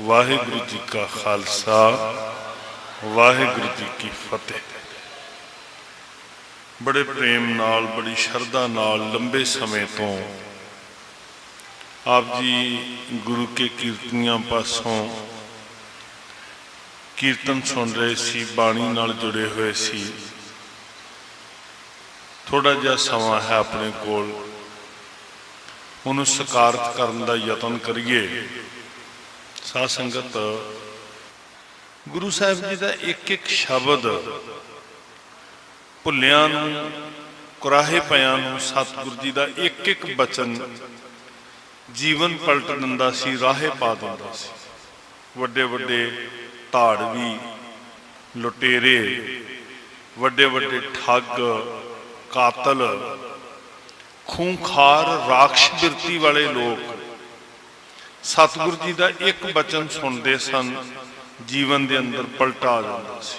ਵਾਹਿਗੁਰੂ ਜੀ ਕਾ ਖਾਲਸਾ, ਵਾਹਿਗੁਰੂ ਜੀ ਕੀ ਫਤਿਹ। ਬੜੇ ਪ੍ਰੇਮ ਨਾਲ, ਬੜੀ ਸ਼ਰਧਾ ਨਾਲ, ਲੰਬੇ ਸਮੇਂ ਤੋਂ ਆਪ ਜੀ ਗੁਰੂ ਕੇ ਕੀਰਤਨੀਆਂ ਪਾਸੋਂ ਕੀਰਤਨ ਸੁਣ ਰਹੇ ਸੀ, ਬਾਣੀ ਨਾਲ ਜੁੜੇ ਹੋਏ ਸੀ। ਥੋੜਾ ਜਿਹਾ ਸਮਾਂ ਹੈ ਆਪਣੇ ਕੋਲ। ਉਹਨੂੰ ਸਕਾਰਤ ਕਰਨ ਦਾ ਯਤਨ ਕਰੀਏ। ਸਾਧ ਸੰਗਤ, ਗੁਰੂ ਸਾਹਿਬ ਜੀ ਦਾ ਇੱਕ ਇੱਕ ਸ਼ਬਦ ਭੁੱਲਿਆਂ ਨੂੰ, ਕੁਰਾਹੇ ਪਿਆਂ ਨੂੰ, ਸਤਿਗੁਰੂ ਜੀ ਦਾ ਇੱਕ ਇੱਕ ਬਚਨ ਜੀਵਨ ਪਲਟ ਦਿੰਦਾ ਸੀ, ਰਾਹੇ ਪਾ ਦਿੰਦਾ ਸੀ। ਵੱਡੇ ਵੱਡੇ ਧਾੜਵੀ ਲੁਟੇਰੇ, ਵੱਡੇ ਵੱਡੇ ਠੱਗ, ਕਾਤਲ, ਖੂੰਖਾਰ, ਰਾਖਸ਼ ਬਿਰਤੀ ਵਾਲੇ ਲੋਕ ਸਤਿਗੁਰੂ ਜੀ ਦਾ ਇੱਕ ਬਚਨ ਸੁਣਦੇ ਸਨ, ਜੀਵਨ ਦੇ ਅੰਦਰ ਪਲਟਾ ਜਾਂਦਾ ਸੀ।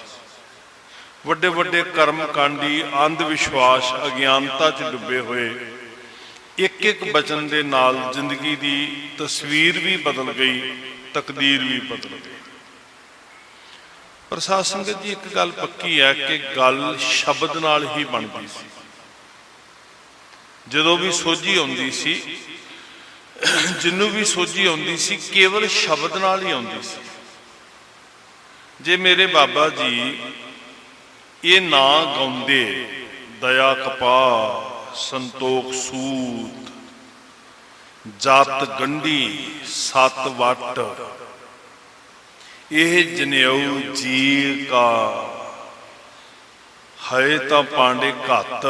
ਵੱਡੇ ਵੱਡੇ ਕਰਮ ਕਾਂਡੀ ਅੰਧ ਵਿਸ਼ਵਾਸ, ਅਗਿਆਨਤਾ 'ਚ ਡੁੱਬੇ ਹੋਏ, ਇੱਕ ਇੱਕ ਬਚਨ ਦੇ ਨਾਲ ਜ਼ਿੰਦਗੀ ਦੀ ਤਸਵੀਰ ਵੀ ਬਦਲ ਗਈ, ਤਕਦੀਰ ਵੀ ਬਦਲ ਗਈ। ਪ੍ਰਸ਼ਾਸਨ ਜੀ, ਇੱਕ ਗੱਲ ਪੱਕੀ ਹੈ ਕਿ ਗੱਲ ਸ਼ਬਦ ਨਾਲ ਹੀ ਬਣਦੀ ਸੀ। ਜਦੋਂ ਵੀ ਸੋਝੀ ਆਉਂਦੀ ਸੀ ਜਿੰਨੂੰ ਵੀ ਸੋਝੀ ਆਉਂਦੀ ਸੀ, ਕੇਵਲ ਸ਼ਬਦ ਨਾਲ ਹੀ ਆਉਂਦੀ ਸੀ। ਜੇ ਮੇਰੇ ਬਾਬਾ ਜੀ ਇਹ ਨਾ ਗਾਉਂਦੇ, ਦਇਆ ਕਪਾ, ਸੰਤੋਖ ਸੂਤ, ਜਾਤ ਗੰਢੀ, ਸਤ ਵਟ, ਇਹ ਜਨੇਊ ਜੀ ਕਾ ਹੈ ਤਾਂ ਪਾਂਡੇ ਘੱਤ।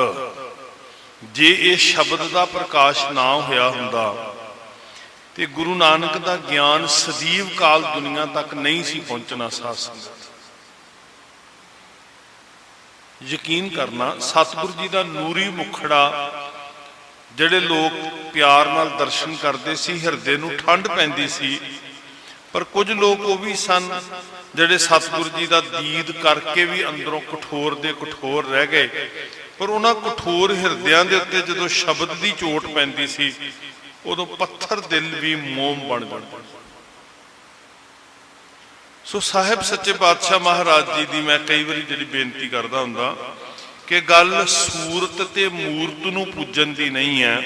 ਜੇ ਇਹ ਸ਼ਬਦ ਦਾ ਪ੍ਰਕਾਸ਼ ਨਾ ਹੋਇਆ ਹੁੰਦਾ ਤੇ ਗੁਰੂ ਨਾਨਕ ਦਾ ਗਿਆਨ ਸਦੀਵ ਕਾਲ ਦੁਨੀਆ ਤੱਕ ਨਹੀਂ ਸੀ ਪਹੁੰਚਣਾ ਸਾਧ ਸੰਗਤ। ਯਕੀਨ ਕਰਨਾ, ਸਤਿਗੁਰੂ ਜੀ ਦਾ ਨੂਰੀ ਮੁਖੜਾ ਜਿਹੜੇ ਲੋਕ ਪਿਆਰ ਨਾਲ ਦਰਸ਼ਨ ਕਰਦੇ ਸੀ, ਹਿਰਦੇ ਨੂੰ ਠੰਡ ਪੈਂਦੀ ਸੀ, ਪਰ ਕੁਝ ਲੋਕ ਉਹ ਵੀ ਸਨ ਜਿਹੜੇ ਸਤਿਗੁਰੂ ਜੀ ਦਾ ਦੀਦ ਕਰਕੇ ਵੀ ਅੰਦਰੋਂ ਕਠੋਰ ਦੇ ਕਠੋਰ ਰਹਿ ਗਏ। ਪਰ ਉਹਨਾਂ ਕਠੋਰ ਹਿਰਦਿਆਂ ਦੇ ਉੱਤੇ ਜਦੋਂ ਸ਼ਬਦ ਦੀ ਚੋਟ ਪੈਂਦੀ ਸੀ ਉਦੋਂ ਪੱਥਰ ਦਿਲ ਵੀ ਮੋਮ ਬਣ ਜਾਂਦਾ ਸੋ ਸਾਹਿਬ ਸੱਚੇ ਪਾਤਸ਼ਾਹ ਮਹਾਰਾਜ ਜੀ ਦੀ ਮੈਂ ਕਈ ਵਾਰੀ ਜਿਹੜੀ ਬੇਨਤੀ ਕਰਦਾ ਹੁੰਦਾ ਕਿ ਗੱਲ ਸੂਰਤ ਤੇ ਮੂਰਤ ਨੂੰ ਪੂਜਣ ਦੀ ਨਹੀਂ ਹੈ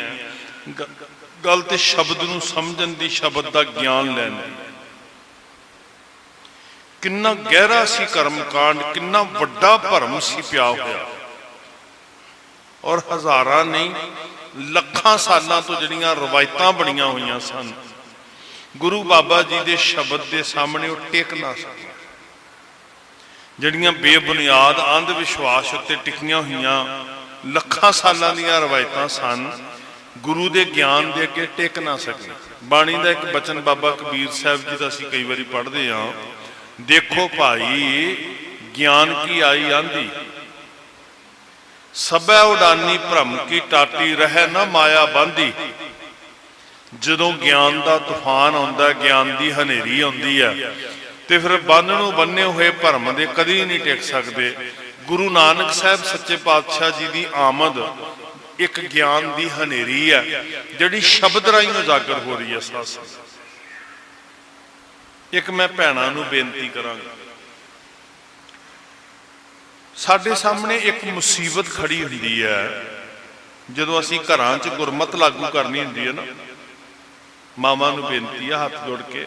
ਗੱਲ ਤੇ ਸ਼ਬਦ ਨੂੰ ਸਮਝਣ ਦੀ ਸ਼ਬਦ ਦਾ ਗਿਆਨ ਲੈਣ ਦੀ। ਕਿੰਨਾ ਗਹਿਰਾ ਸੀ ਕਰਮਕਾਂਡ, ਕਿੰਨਾ ਵੱਡਾ ਭਰਮ ਸੀ ਪਿਆ ਹੋਇਆ। ਔਰ ਹਜ਼ਾਰਾਂ ਨਹੀਂ ਲੱਖਾਂ ਸਾਲਾਂ ਤੋਂ ਜਿਹੜੀਆਂ ਰਵਾਇਤਾਂ ਬਣੀਆਂ ਹੋਈਆਂ ਸਨ, ਗੁਰੂ ਬਾਬਾ ਜੀ ਦੇ ਸ਼ਬਦ ਦੇ ਸਾਹਮਣੇ ਉਹ ਟਿਕ ਨਾ ਸਕੇ ਜਿਹੜੀਆਂ ਬੇਬੁਨਿਆਦ ਅੰਧ ਵਿਸ਼ਵਾਸ ਉੱਤੇ ਟਿਕੀਆਂ ਹੋਈਆਂ ਲੱਖਾਂ ਸਾਲਾਂ ਦੀਆਂ ਰਵਾਇਤਾਂ ਸਨ, ਗੁਰੂ ਦੇ ਗਿਆਨ ਦੇ ਅੱਗੇ ਟਿਕ ਨਾ ਸਕੇ ਬਾਣੀ ਦਾ ਇੱਕ ਬਚਨ ਬਾਬਾ ਕਬੀਰ ਸਾਹਿਬ ਜੀ ਦਾ ਅਸੀਂ ਕਈ ਵਾਰੀ ਪੜ੍ਹਦੇ ਹਾਂ, ਦੇਖੋ ਭਾਈ, ਗਿਆਨ ਕੀ ਆਈ ਆਂਦੀ? ਸਭੈ ਉਡਾਨੀ ਭ੍ਰਮ ਕੀ ਟਾਟੀ ਰਹਿ ਨਾ ਮਾਇਆ ਬੰਦੀ। ਜਦੋਂ ਗਿਆਨ ਦਾ ਤੂਫਾਨ ਆਉਂਦਾ, ਗਿਆਨ ਦੀ ਹਨੇਰੀ ਆਉਂਦੀ ਹੈ, ਤੇ ਫਿਰ ਬੰਨ ਨੂੰ ਬੰਨੇ ਹੋਏ ਭਰਮ ਦੇ ਕਦੀ ਨਹੀਂ ਟਿਕ ਸਕਦੇ। ਗੁਰੂ ਨਾਨਕ ਸਾਹਿਬ ਸੱਚੇ ਪਾਤਸ਼ਾਹ ਜੀ ਦੀ ਆਮਦ ਇੱਕ ਗਿਆਨ ਦੀ ਹਨੇਰੀ ਹੈ, ਜਿਹੜੀ ਸ਼ਬਦ ਰਾਹੀਂ ਉਜਾਗਰ ਹੋ ਰਹੀ ਹੈ, ਸਾਧ ਇੱਕ ਮੈਂ ਭੈਣਾਂ ਨੂੰ ਬੇਨਤੀ ਕਰਾਂਗਾ ਸਾਡੇ ਸਾਹਮਣੇ ਇੱਕ ਮੁਸੀਬਤ ਖੜੀ ਹੁੰਦੀ ਹੈ। ਜਦੋਂ ਅਸੀਂ ਘਰਾਂ 'ਚ ਗੁਰਮਤ ਲਾਗੂ ਕਰਨੀ ਹੁੰਦੀ ਹੈ ਨਾ ਮਾਮਾ ਨੂੰ ਬੇਨਤੀ ਆ ਹੱਥ ਜੋੜ ਕੇ।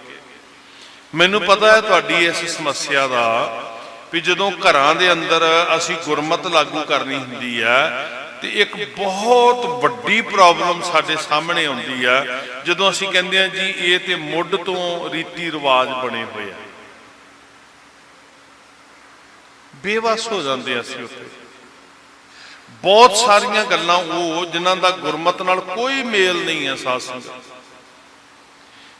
ਮੈਨੂੰ ਪਤਾ ਹੈ ਤੁਹਾਡੀ ਇਸ ਸਮੱਸਿਆ ਦਾ ਵੀ ਜਦੋਂ ਘਰਾਂ ਦੇ ਅੰਦਰ ਅਸੀਂ ਗੁਰਮਤ ਲਾਗੂ ਕਰਨੀ ਹੁੰਦੀ ਹੈ, ਤੇ ਇੱਕ ਬਹੁਤ ਵੱਡੀ ਪ੍ਰੋਬਲਮ ਸਾਡੇ ਸਾਹਮਣੇ ਆਉਂਦੀ ਹੈ। ਜਦੋਂ ਅਸੀਂ ਕਹਿੰਦੇ ਹਾਂ ਜੀ, ਇਹ ਤੇ ਮੁੱਢ ਤੋਂ ਰੀਤੀ ਰਿਵਾਜ ਬਣੇ ਹੋਏ ਆ। ਬੇਵਸ ਹੋ ਜਾਂਦੇ ਅਸੀਂ ਉੱਥੇ। ਬਹੁਤ ਸਾਰੀਆਂ ਗੱਲਾਂ ਉਹ ਜਿਨ੍ਹਾਂ ਦਾ ਗੁਰਮਤ ਨਾਲ ਕੋਈ ਮੇਲ ਨਹੀਂ ਹੈ ਸਾਧ ਸੰਗਤ।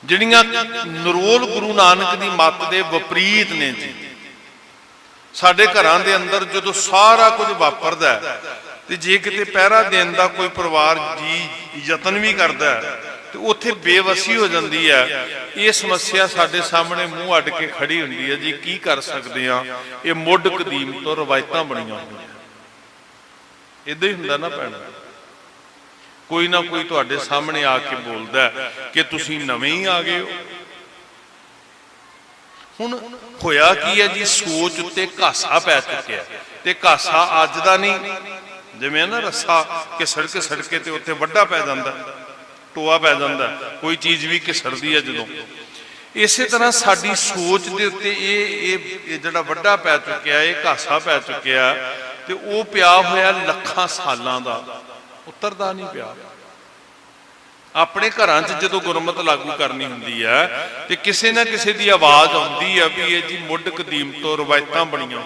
ਜਿਹੜੀਆਂ ਨਰੋਲ ਗੁਰੂ ਨਾਨਕ ਦੀ ਮੱਤ ਦੇ ਵਿਪਰੀਤ ਨੇ ਜੀ। ਸਾਡੇ ਘਰਾਂ ਦੇ ਅੰਦਰ ਜਦੋਂ ਸਾਰਾ ਕੁਝ ਵਾਪਰਦਾ ਤੇ ਜੇ ਕਿਤੇ ਪਹਿਰਾ ਦੇਣ ਦਾ ਕੋਈ ਪਰਿਵਾਰ ਜੀ ਯਤਨ ਵੀ ਕਰਦਾ ਹੈ, ਤੇ ਉੱਥੇ ਬੇਵਸੀ ਹੋ ਜਾਂਦੀ ਹੈ ਇਹ ਸਮੱਸਿਆ ਸਾਡੇ ਸਾਹਮਣੇ ਮੂੰਹ ਅੱਡ ਕੇ ਖੜੀ ਹੁੰਦੀ ਹੈ ਜੀ ਕੀ ਕਰ ਸਕਦੇ ਆ? ਇਹ ਮੁੱਢ ਕਦੀਮ ਤੋਂ ਰਵਾਇਤਾਂ ਬਣੀਆਂ ਹੋਈਆਂ। ਇਦਾਂ ਹੀ ਹੁੰਦਾ ਨਾ ਭੈਣ। ਕੋਈ ਨਾ ਕੋਈ ਤੁਹਾਡੇ ਸਾਹਮਣੇ ਆ ਕੇ ਬੋਲਦਾ ਕਿ ਤੁਸੀਂ ਨਵੇਂ ਹੀ ਆ ਗਏ ਹੋ। ਹੁਣ ਹੋਇਆ ਕੀ ਹੈ ਜੀ? ਸੋਚ ਉੱਤੇ ਘਾਸਾ ਪੈ ਚੁੱਕਿਆ ਤੇ ਘਾਸਾ ਅੱਜ ਦਾ ਨਹੀਂ। ਜਿਵੇਂ ਨਾ ਰੱਸਾ ਕਿ ਸੜਕੇ ਸੜਕੇ ਤੇ ਉੱਥੇ ਵੱਡਾ ਪੈ ਜਾਂਦਾ। ਟੋਆ ਪੈ ਜਾਂਦਾ, ਕੋਈ ਚੀਜ਼ ਵੀ ਘਿਸੜਦੀ ਹੈ ਜਦੋਂ। ਇਸੇ ਤਰ੍ਹਾਂ ਸਾਡੀ ਸੋਚ ਦੇ ਉੱਤੇ ਇਹ ਇਹ ਜਿਹੜਾ ਵੱਡਾ ਪੈ ਚੁੱਕਿਆ, ਇਹ ਘਾਸਾ ਪੈ ਚੁੱਕਿਆ, ਤੇ ਉਹ ਪਿਆ ਹੋਇਆ ਲੱਖਾਂ ਸਾਲਾਂ ਦਾ। ਉਤਰਦਾ ਨਹੀਂ ਪਿਆ। ਆਪਣੇ ਘਰਾਂ 'ਚ ਜਦੋਂ ਗੁਰਮਤ ਲਾਗੂ ਕਰਨੀ ਹੁੰਦੀ ਹੈ ਤੇ ਕਿਸੇ ਨਾ ਕਿਸੇ ਦੀ ਆਵਾਜ਼ ਆਉਂਦੀ ਆ ਵੀ ਇਹ ਜੀ ਮੁੱਢ ਕਦੀਮ ਤੋਂ ਰਵਾਇਤਾਂ ਬਣੀਆਂ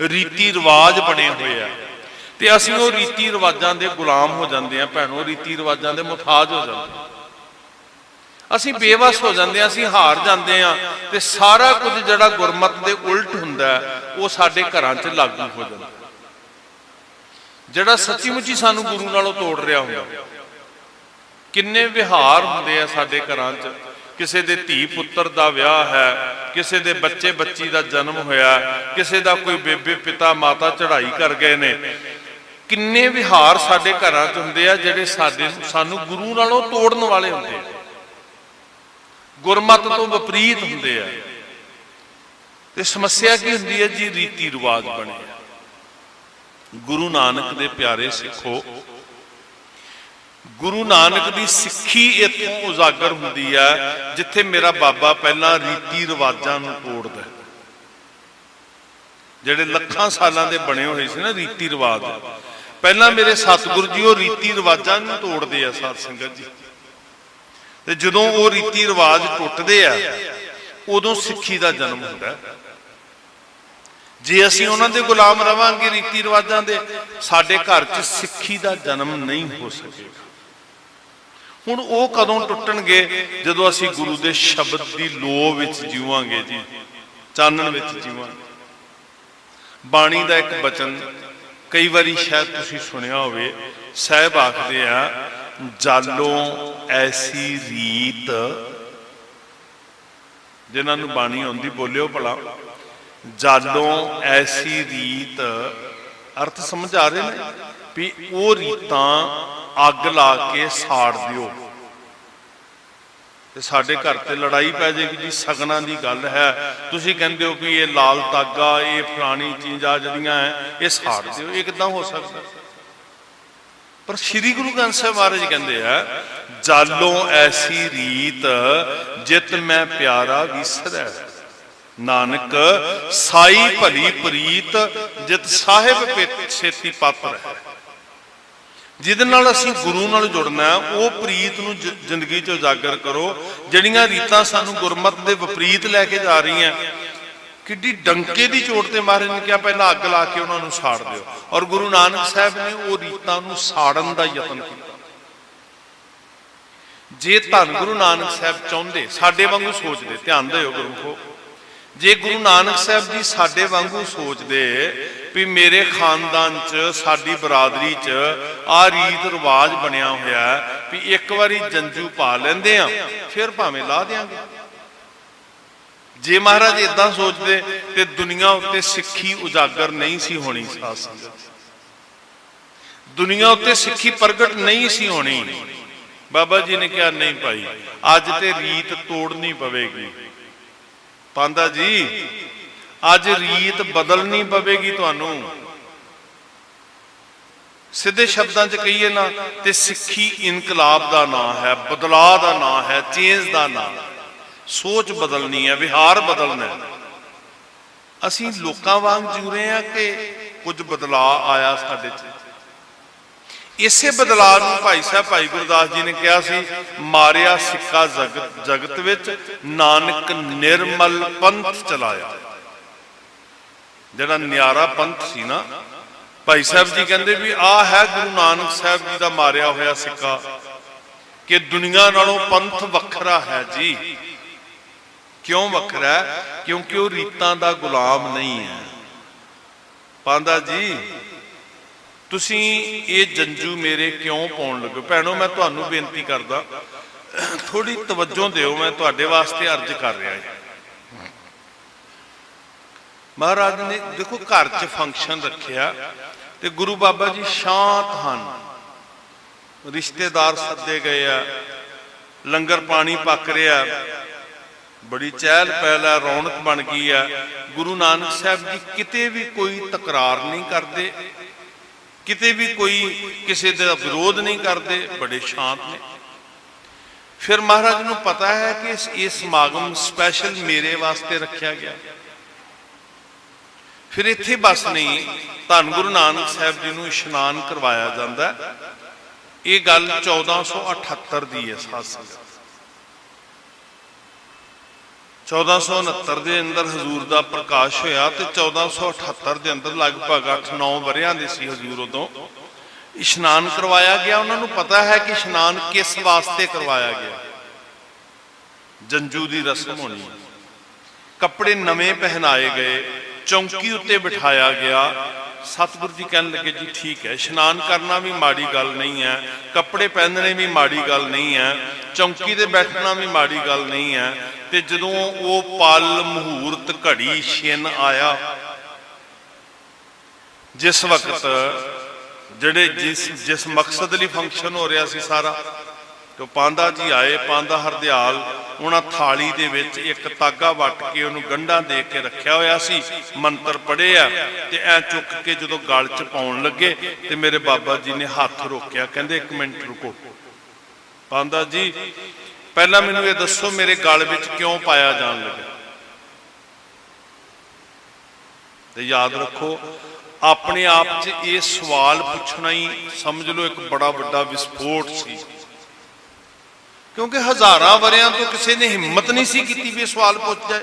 ਰੀਤੀ ਰਿਵਾਜ ਬਣੇ ਹੋਏ ਆ। ਤੇ ਅਸੀਂ ਉਹ ਰੀਤੀ ਰਿਵਾਜਾਂ ਦੇ ਗੁਲਾਮ ਹੋ ਜਾਂਦੇ ਆ ਭੈਣੋ, ਰੀਤੀ ਰਿਵਾਜਾਂ ਦੇ ਮੁਤਾਜ ਹੋ ਜਾਂਦੇ ਆ ਅਸੀਂ ਬੇਵਸ ਹੋ ਜਾਂਦੇ ਆ ਅਸੀਂ ਹਾਰ ਜਾਂਦੇ ਆ ਤੇ ਸਾਰਾ ਕੁਝ ਜਿਹੜਾ ਗੁਰਮਤ ਦੇ ਉਲਟ ਹੁੰਦਾ ਉਹ ਸਾਡੇ ਘਰਾਂ 'ਚ ਲਾਗੂ ਹੋ ਜਾਂਦਾ ਜਿਹੜਾ ਸੱਚੀ ਮੁੱਚੀ ਸਾਨੂੰ ਗੁਰੂ ਨਾਲੋਂ ਤੋੜ ਰਿਹਾ ਹੁੰਦਾ ਕਿੰਨੇ ਵਿਹਾਰ ਹੁੰਦੇ ਆ ਸਾਡੇ ਘਰਾਂ 'ਚ। ਕਿਸੇ ਦੇ ਧੀ ਪੁੱਤਰ ਦਾ ਵਿਆਹ ਹੈ, ਕਿਸੇ ਦੇ ਬੱਚੇ ਬੱਚੀ ਦਾ ਜਨਮ ਹੋਇਆ ਕਿਸੇ ਦਾ ਕੋਈ ਬੇਬੇ ਪਿਤਾ ਮਾਤਾ ਚੜ੍ਹਾਈ ਕਰ ਗਏ ਨੇ ਕਿੰਨੇ ਵਿਹਾਰ ਸਾਡੇ ਘਰਾਂ 'ਚ ਹੁੰਦੇ ਆ ਜਿਹੜੇ ਸਾਡੇ ਸਾਨੂੰ ਗੁਰੂ ਨਾਲੋਂ ਤੋੜਨ ਵਾਲੇ ਹੁੰਦੇ ਆ। ਗੁਰਮਤ ਤੋਂ ਵਿਪਰੀਤ ਹੁੰਦੇ ਆ। ਤੇ ਸਮੱਸਿਆ ਕੀ ਹੁੰਦੀ ਹੈ ਜੀ? ਰੀਤੀ ਰਿਵਾਜ ਬਣੇ ਗੁਰੂ ਨਾਨਕ ਦੇ ਪਿਆਰੇ ਸਿੱਖੋ। ਗੁਰੂ ਨਾਨਕ ਦੀ ਸਿੱਖੀ ਇੱਥੋਂ ਉਜਾਗਰ ਹੁੰਦੀ ਹੈ ਜਿੱਥੇ ਮੇਰਾ ਬਾਬਾ ਪਹਿਲਾਂ ਰੀਤੀ ਰਿਵਾਜਾਂ ਨੂੰ ਤੋੜਦਾ। ਜਿਹੜੇ ਲੱਖਾਂ ਸਾਲਾਂ ਦੇ ਬਣੇ ਹੋਏ ਸੀ ਨਾ ਰੀਤੀ ਰਿਵਾਜ। ਪਹਿਲਾਂ ਮੇਰੇ ਸਤਿਗੁਰੂ ਜੀ ਉਹ ਰੀਤੀ ਰਿਵਾਜਾਂ ਨੂੰ ਤੋੜਦੇ ਆ ਸਾਧ ਸੰਗਤ ਜੀ। ਤੇ ਜਦੋਂ ਉਹ ਰੀਤੀ ਰਿਵਾਜ ਟੁੱਟਦੇ ਆ, ਉਦੋਂ ਸਿੱਖੀ ਦਾ ਜਨਮ ਹੁੰਦਾ ਜੇ ਅਸੀਂ ਉਹਨਾਂ ਦੇ ਗੁਲਾਮ ਰਵਾਂਗੇ ਰੀਤੀ ਰਿਵਾਜਾਂ ਦੇ, ਸਾਡੇ ਘਰ 'ਚ ਸਿੱਖੀ ਦਾ ਜਨਮ ਨਹੀਂ ਹੋ ਸਕੇਗਾ। ਹੁਣ ਉਹ ਕਦੋਂ ਟੁੱਟਣਗੇ? ਜਦੋਂ ਅਸੀਂ ਗੁਰੂ ਦੇ ਸ਼ਬਦ ਦੀ ਲੋ ਵਿੱਚ ਜੀਵਾਂਗੇ ਜੀ, ਚਾਨਣ ਵਿੱਚ ਜੀਵਾਂਗੇ। ਬਾਣੀ ਦਾ ਇੱਕ ਬਚਨ ਕਈ ਵਾਰੀ ਸ਼ਾਇਦ ਤੁਸੀਂ ਸੁਣਿਆ ਹੋਵੇ, ਸਾਹਿਬ ਆਖਦੇ ਆ, ਜਾਲੋਂ ਐਸੀ ਰੀਤ ਜਿਨ੍ਹਾਂ ਨੂੰ ਬਾਣੀ ਆਉਂਦੀ, ਬੋਲਿਓ ਭਲਾ। ਜਾਲੋਂ ਐਸੀ ਰੀਤ ਅਰਥ ਸਮਝ ਆ ਰਹੇ ਨੇ ਵੀ ਉਹ ਰੀਤਾਂ ਅੱਗ ਲਾ ਕੇ ਸਾੜ ਦਿਓ। ਤੇ ਸਾਡੇ ਘਰ ਤੇ ਲੜਾਈ ਪੈ ਜਾਏਗੀ ਜੀ, ਸਗਨਾਂ ਦੀ ਗੱਲ ਹੈ। ਤੁਸੀਂ ਕਹਿੰਦੇ ਹੋ ਕਿ ਇਹ ਲਾਲ ਤਾਗਾ ਇਹ ਫਲਾਣੀ ਚੀਜ਼ਾਂ ਜਿਹੜੀਆਂ ਹੈ, ਇਹ ਸਾੜ ਦਿਓ, ਇਹ ਕਿਦਾਂ ਹੋ ਸਕਦਾ? ਪਰ ਸ੍ਰੀ ਗੁਰੂ ਗ੍ਰੰਥ ਸਾਹਿਬ ਮਹਾਰਾਜ ਕਹਿੰਦੇ ਆ, ਜਾਲੋ ਐਸੀ ਰੀਤ ਜਿਤ ਮੈਂ ਪਿਆਰਾ ਵਿਸਰੈ। ਨਾਨਕ, ਸਾਈ ਭਲੀ ਪ੍ਰੀਤ ਜਿਤ ਸਾਹਿਬ ਪਿਤ ਛੇਤੀ ਪਾਤਰ ਹੈ। ਜਿਹਦੇ ਨਾਲ ਅਸੀਂ ਗੁਰੂ ਨਾਲ ਜੁੜਨਾ ਉਹ ਪ੍ਰੀਤ ਨੂੰ ਜ਼ਿੰਦਗੀ 'ਚ ਉਜਾਗਰ ਕਰੋ। ਜਿਹੜੀਆਂ ਰੀਤਾਂ ਸਾਨੂੰ ਗੁਰਮਤ ਦੇ ਵਿਪਰੀਤ ਲੈ ਕੇ ਜਾ ਰਹੀਆਂ, ਕਿੱਡੀ ਡੰਕੇ ਦੀ ਚੋਟ ਤੇ ਮਹਾਰਾਜ ਨੇ ਕਿਹਾ, ਪਹਿਲਾਂ ਅੱਗ ਲਾ ਕੇ ਉਹਨਾਂ ਨੂੰ ਸਾੜ ਦਿਓ। ਔਰ ਗੁਰੂ ਨਾਨਕ ਸਾਹਿਬ ਨੇ ਉਹ ਰੀਤਾਂ ਨੂੰ ਸਾੜਨ ਦਾ ਯਤਨ ਕੀਤਾ। ਜੇ ਧੰਨ ਗੁਰੂ ਨਾਨਕ ਸਾਹਿਬ ਚਾਹੁੰਦੇ, ਸਾਡੇ ਵਾਂਗੂ ਸੋਚਦੇ, ਧਿਆਨ ਦਿਓ ਗੁਰਮਖੋ। ਜੇ ਗੁਰੂ ਨਾਨਕ ਸਾਹਿਬ ਜੀ ਸਾਡੇ ਵਾਂਗੂ ਸੋਚਦੇ ਵੀ ਮੇਰੇ ਖਾਨਦਾਨ ਚ, ਸਾਡੀ ਬਰਾਦਰੀ ਚ ਆ ਰੀਤ ਰਿਵਾਜ ਬਣਿਆ ਹੋਇਆ ਵੀ ਇੱਕ ਵਾਰੀ ਜੰਜੂ ਪਾ ਲੈਂਦੇ ਆ ਫਿਰ ਭਾਵੇਂ ਲਾ ਦੇਾਂਗੇ ਜੇ ਮਹਾਰਾਜ ਇਦਾਂ ਸੋਚਦੇ ਤੇ ਦੁਨੀਆ ਉੱਤੇ ਸਿੱਖੀ ਉਜਾਗਰ ਨਹੀਂ ਸੀ ਹੋਣੀ ਸਾਧ ਸੰਗਤ। ਦੁਨੀਆ ਉੱਤੇ ਸਿੱਖੀ ਪ੍ਰਗਟ ਨਹੀਂ ਸੀ ਹੋਣੀ। ਬਾਬਾ ਜੀ ਨੇ ਕਿਹਾ, ਨਹੀਂ ਭਾਈ, ਅੱਜ ਤੇ ਰੀਤ ਤੋੜਨੀ ਪਵੇਗੀ। ਪਾਂਦਾ ਜੀ, ਅੱਜ ਰੀਤ ਬਦਲਣੀ ਪਵੇਗੀ ਤੁਹਾਨੂੰ। ਸਿੱਧੇ ਸ਼ਬਦਾਂ 'ਚ ਕਹੀਏ ਨਾ, ਤੇ ਸਿੱਖੀ ਇਨਕਲਾਬ ਦਾ ਨਾਂ ਹੈ, ਬਦਲਾਅ ਦਾ ਨਾਂ ਹੈ, ਚੇਂਜ ਦਾ ਨਾਂ ਹੈ। ਸੋਚ ਬਦਲਣੀ ਹੈ, ਵਿਹਾਰ ਬਦਲਣਾ ਹੈ। ਅਸੀਂ ਲੋਕਾਂ ਵਾਂਗ ਜੂ ਰਹੇ ਹਾਂ ਕਿ ਕੁਝ ਬਦਲਾਅ ਆਇਆ ਸਾਡੇ 'ਚ? ਇਸੇ ਬਦਲਾਅ ਨੂੰ ਭਾਈ ਸਾਹਿਬ, ਭਾਈ ਗੁਰਦਾਸ ਜੀ ਨੇ ਕਿਹਾ ਸੀ, ਮਾਰਿਆ ਸਿੱਕਾ ਜਗਤ ਜਗਤ ਵਿੱਚ ਨਾਨਕ ਨਿਰਮਲ ਪੰਥ ਚਲਾਇਆ। ਜਿਹੜਾ ਨਿਆਰਾ ਪੰਥ ਸੀ ਨਾ, ਭਾਈ ਸਾਹਿਬ ਜੀ ਕਹਿੰਦੇ ਵੀ ਆ ਹੈ ਗੁਰੂ ਨਾਨਕ ਸਾਹਿਬ ਜੀ ਦਾ ਮਾਰਿਆ ਹੋਇਆ ਸਿੱਕਾ, ਕਿ ਦੁਨੀਆ ਨਾਲੋਂ ਪੰਥ ਵੱਖਰਾ ਹੈ ਜੀ। ਕਿਉਂ ਵੱਖਰਾ? ਕਿਉਂਕਿ ਉਹ ਰੀਤਾਂ ਦਾ ਗੁਲਾਮ ਨਹੀਂ ਹੈ। ਪਾਂਦਾ ਜੀ ਤੁਸੀਂ ਇਹ ਜੰਜੂ ਮੇਰੇ ਕਿਉਂ ਪਾਉਣ ਲੱਗੇ? ਭੈਣੋ, ਮੈਂ ਤੁਹਾਨੂੰ ਬੇਨਤੀ ਕਰਦਾ ਥੋੜੀ ਤਵੱਜੋ ਦਿਓ, ਮੈਂ ਤੁਹਾਡੇ ਵਾਸਤੇ ਅਰਜ਼ ਕਰ ਰਿਹਾ ਹਾਂ ਮਹਾਰਾਜ ਨੇ ਦੇਖੋ, ਘਰ 'ਚ ਫੰਕਸ਼ਨ ਰੱਖਿਆ ਤੇ ਗੁਰੂ ਬਾਬਾ ਜੀ ਸ਼ਾਂਤ ਹਨ। ਰਿਸ਼ਤੇਦਾਰ ਸੱਦੇ ਗਏ ਆ, ਲੰਗਰ ਪਾਣੀ ਪੱਕ ਰਿਹਾ, ਬੜੀ ਚਹਿਲ ਪਹਿਲ ਹੈ ਰੌਣਕ ਬਣ ਗਈ ਆ। ਗੁਰੂ ਨਾਨਕ ਸਾਹਿਬ ਜੀ ਕਿਤੇ ਵੀ ਕੋਈ ਤਕਰਾਰ ਨਹੀਂ ਕਰਦੇ। ਕਿਤੇ ਵੀ ਕੋਈ ਕਿਸੇ ਦਾ ਵਿਰੋਧ ਨਹੀਂ ਕਰਦੇ, ਬੜੇ ਸ਼ਾਂਤ ਨੇ। ਫਿਰ ਮਹਾਰਾਜ ਨੂੰ ਪਤਾ ਹੈ ਕਿ ਇਸ ਇਹ ਸਮਾਗਮ ਸਪੈਸ਼ਲ ਮੇਰੇ ਵਾਸਤੇ ਰੱਖਿਆ ਗਿਆ। ਫਿਰ ਇੱਥੇ ਬਸ ਨਹੀਂ, ਧੰਨ ਗੁਰੂ ਨਾਨਕ ਸਾਹਿਬ ਜੀ ਨੂੰ ਇਸ਼ਨਾਨ ਕਰਵਾਇਆ ਜਾਂਦਾ। ਇਹ ਗੱਲ 1478 ਦੀ ਹੈ, ਸਾਧ ਸੰਗਤ। 1469 ਦੇ ਅੰਦਰ ਹਜ਼ੂਰ ਦਾ ਪ੍ਰਕਾਸ਼ ਹੋਇਆ ਤੇ 1478 ਦੇ ਅੰਦਰ ਲਗਭਗ 8-9 ਵਰਿਆਂ ਦੇ ਸੀ ਹਜ਼ੂਰ ਉਦੋਂ। ਇਸ਼ਨਾਨ ਕਰਵਾਇਆ ਗਿਆ। ਉਹਨਾਂ ਨੂੰ ਪਤਾ ਹੈ ਕਿ ਇਸ਼ਨਾਨ ਕਿਸ ਵਾਸਤੇ ਕਰਵਾਇਆ ਗਿਆ। ਜੰਜੂ ਦੀ ਰਸਮ ਹੋਣੀ ਕੱਪੜੇ ਨਵੇਂ ਪਹਿਨਾਏ ਗਏ, ਚੌਂਕੀ ਉੱਤੇ ਬਿਠਾਇਆ ਗਿਆ। ਸਤਿਗੁਰੂ ਜੀ ਕਹਿਣ ਲੱਗੇ, ਜੀ ਠੀਕ ਹੈ, ਇਸ਼ਨਾਨ ਕਰਨਾ ਵੀ ਮਾੜੀ ਗੱਲ ਨਹੀਂ ਹੈ, ਕੱਪੜੇ ਪਹਿਨਣੇ ਵੀ ਮਾੜੀ ਗੱਲ ਨਹੀਂ ਹੈ, ਚੌਂਕੀ ਤੇ ਬੈਠਣਾ ਵੀ ਮਾੜੀ ਗੱਲ ਨਹੀਂ ਹੈ। ਤੇ ਜਦੋਂ ਉਹ ਪਲ ਮਹੂਰਤ ਘੜੀ ਛਿਨ ਆਇਆ, ਜਿਸ ਵਕਤ ਜਿਹੜੇ ਜਿਸ ਜਿਸ ਮਕਸਦ ਲਈ ਫੰਕਸ਼ਨ ਹੋ ਰਿਹਾ ਸੀ ਸਾਰਾ ਤੇ ਪਾਂਦਾ ਜੀ ਆਏ, ਪਾਂਦਾ ਹਰਦਿਆਲ, ਉਹਨਾਂ ਥਾਲੀ ਦੇ ਵਿੱਚ ਇੱਕ ਤਾਗਾ ਵੱਟ ਕੇ ਉਹਨੂੰ ਗੰਢਾਂ ਦੇ ਕੇ ਰੱਖਿਆ ਹੋਇਆ ਸੀ, ਮੰਤਰ ਪੜ੍ਹੇ ਆ ਤੇ ਐ ਚੁੱਕ ਕੇ ਜਦੋਂ ਗਲ 'ਚ ਪਾਉਣ ਲੱਗੇ ਤੇ ਮੇਰੇ ਬਾਬਾ ਜੀ ਨੇ ਹੱਥ ਰੋਕਿਆ, ਕਹਿੰਦੇ ਇੱਕ ਮਿੰਟ ਰੁਕੋ। ਪਾਂਦਾ ਜੀ, ਪਹਿਲਾਂ ਮੈਨੂੰ ਇਹ ਦੱਸੋ ਮੇਰੇ ਗਲ ਵਿੱਚ ਕਿਉਂ ਪਾਇਆ ਜਾਣ ਲੱਗਾ ਤੇ ਯਾਦ ਰੱਖੋ, ਆਪਣੇ ਆਪ 'ਚ ਇਹ ਸਵਾਲ ਪੁੱਛਣਾ ਹੀ ਸਮਝ ਲਓ ਇੱਕ ਬੜਾ ਵੱਡਾ ਵਿਸਫੋਟ ਸੀ। ਕਿਉਂਕਿ ਹਜ਼ਾਰਾਂ ਵਰਿਆਂ ਤੋਂ ਕਿਸੇ ਨੇ ਹਿੰਮਤ ਨਹੀਂ ਸੀ ਕੀਤੀ ਵੀ ਇਹ ਸਵਾਲ ਪੁੱਛ ਜਾਏ।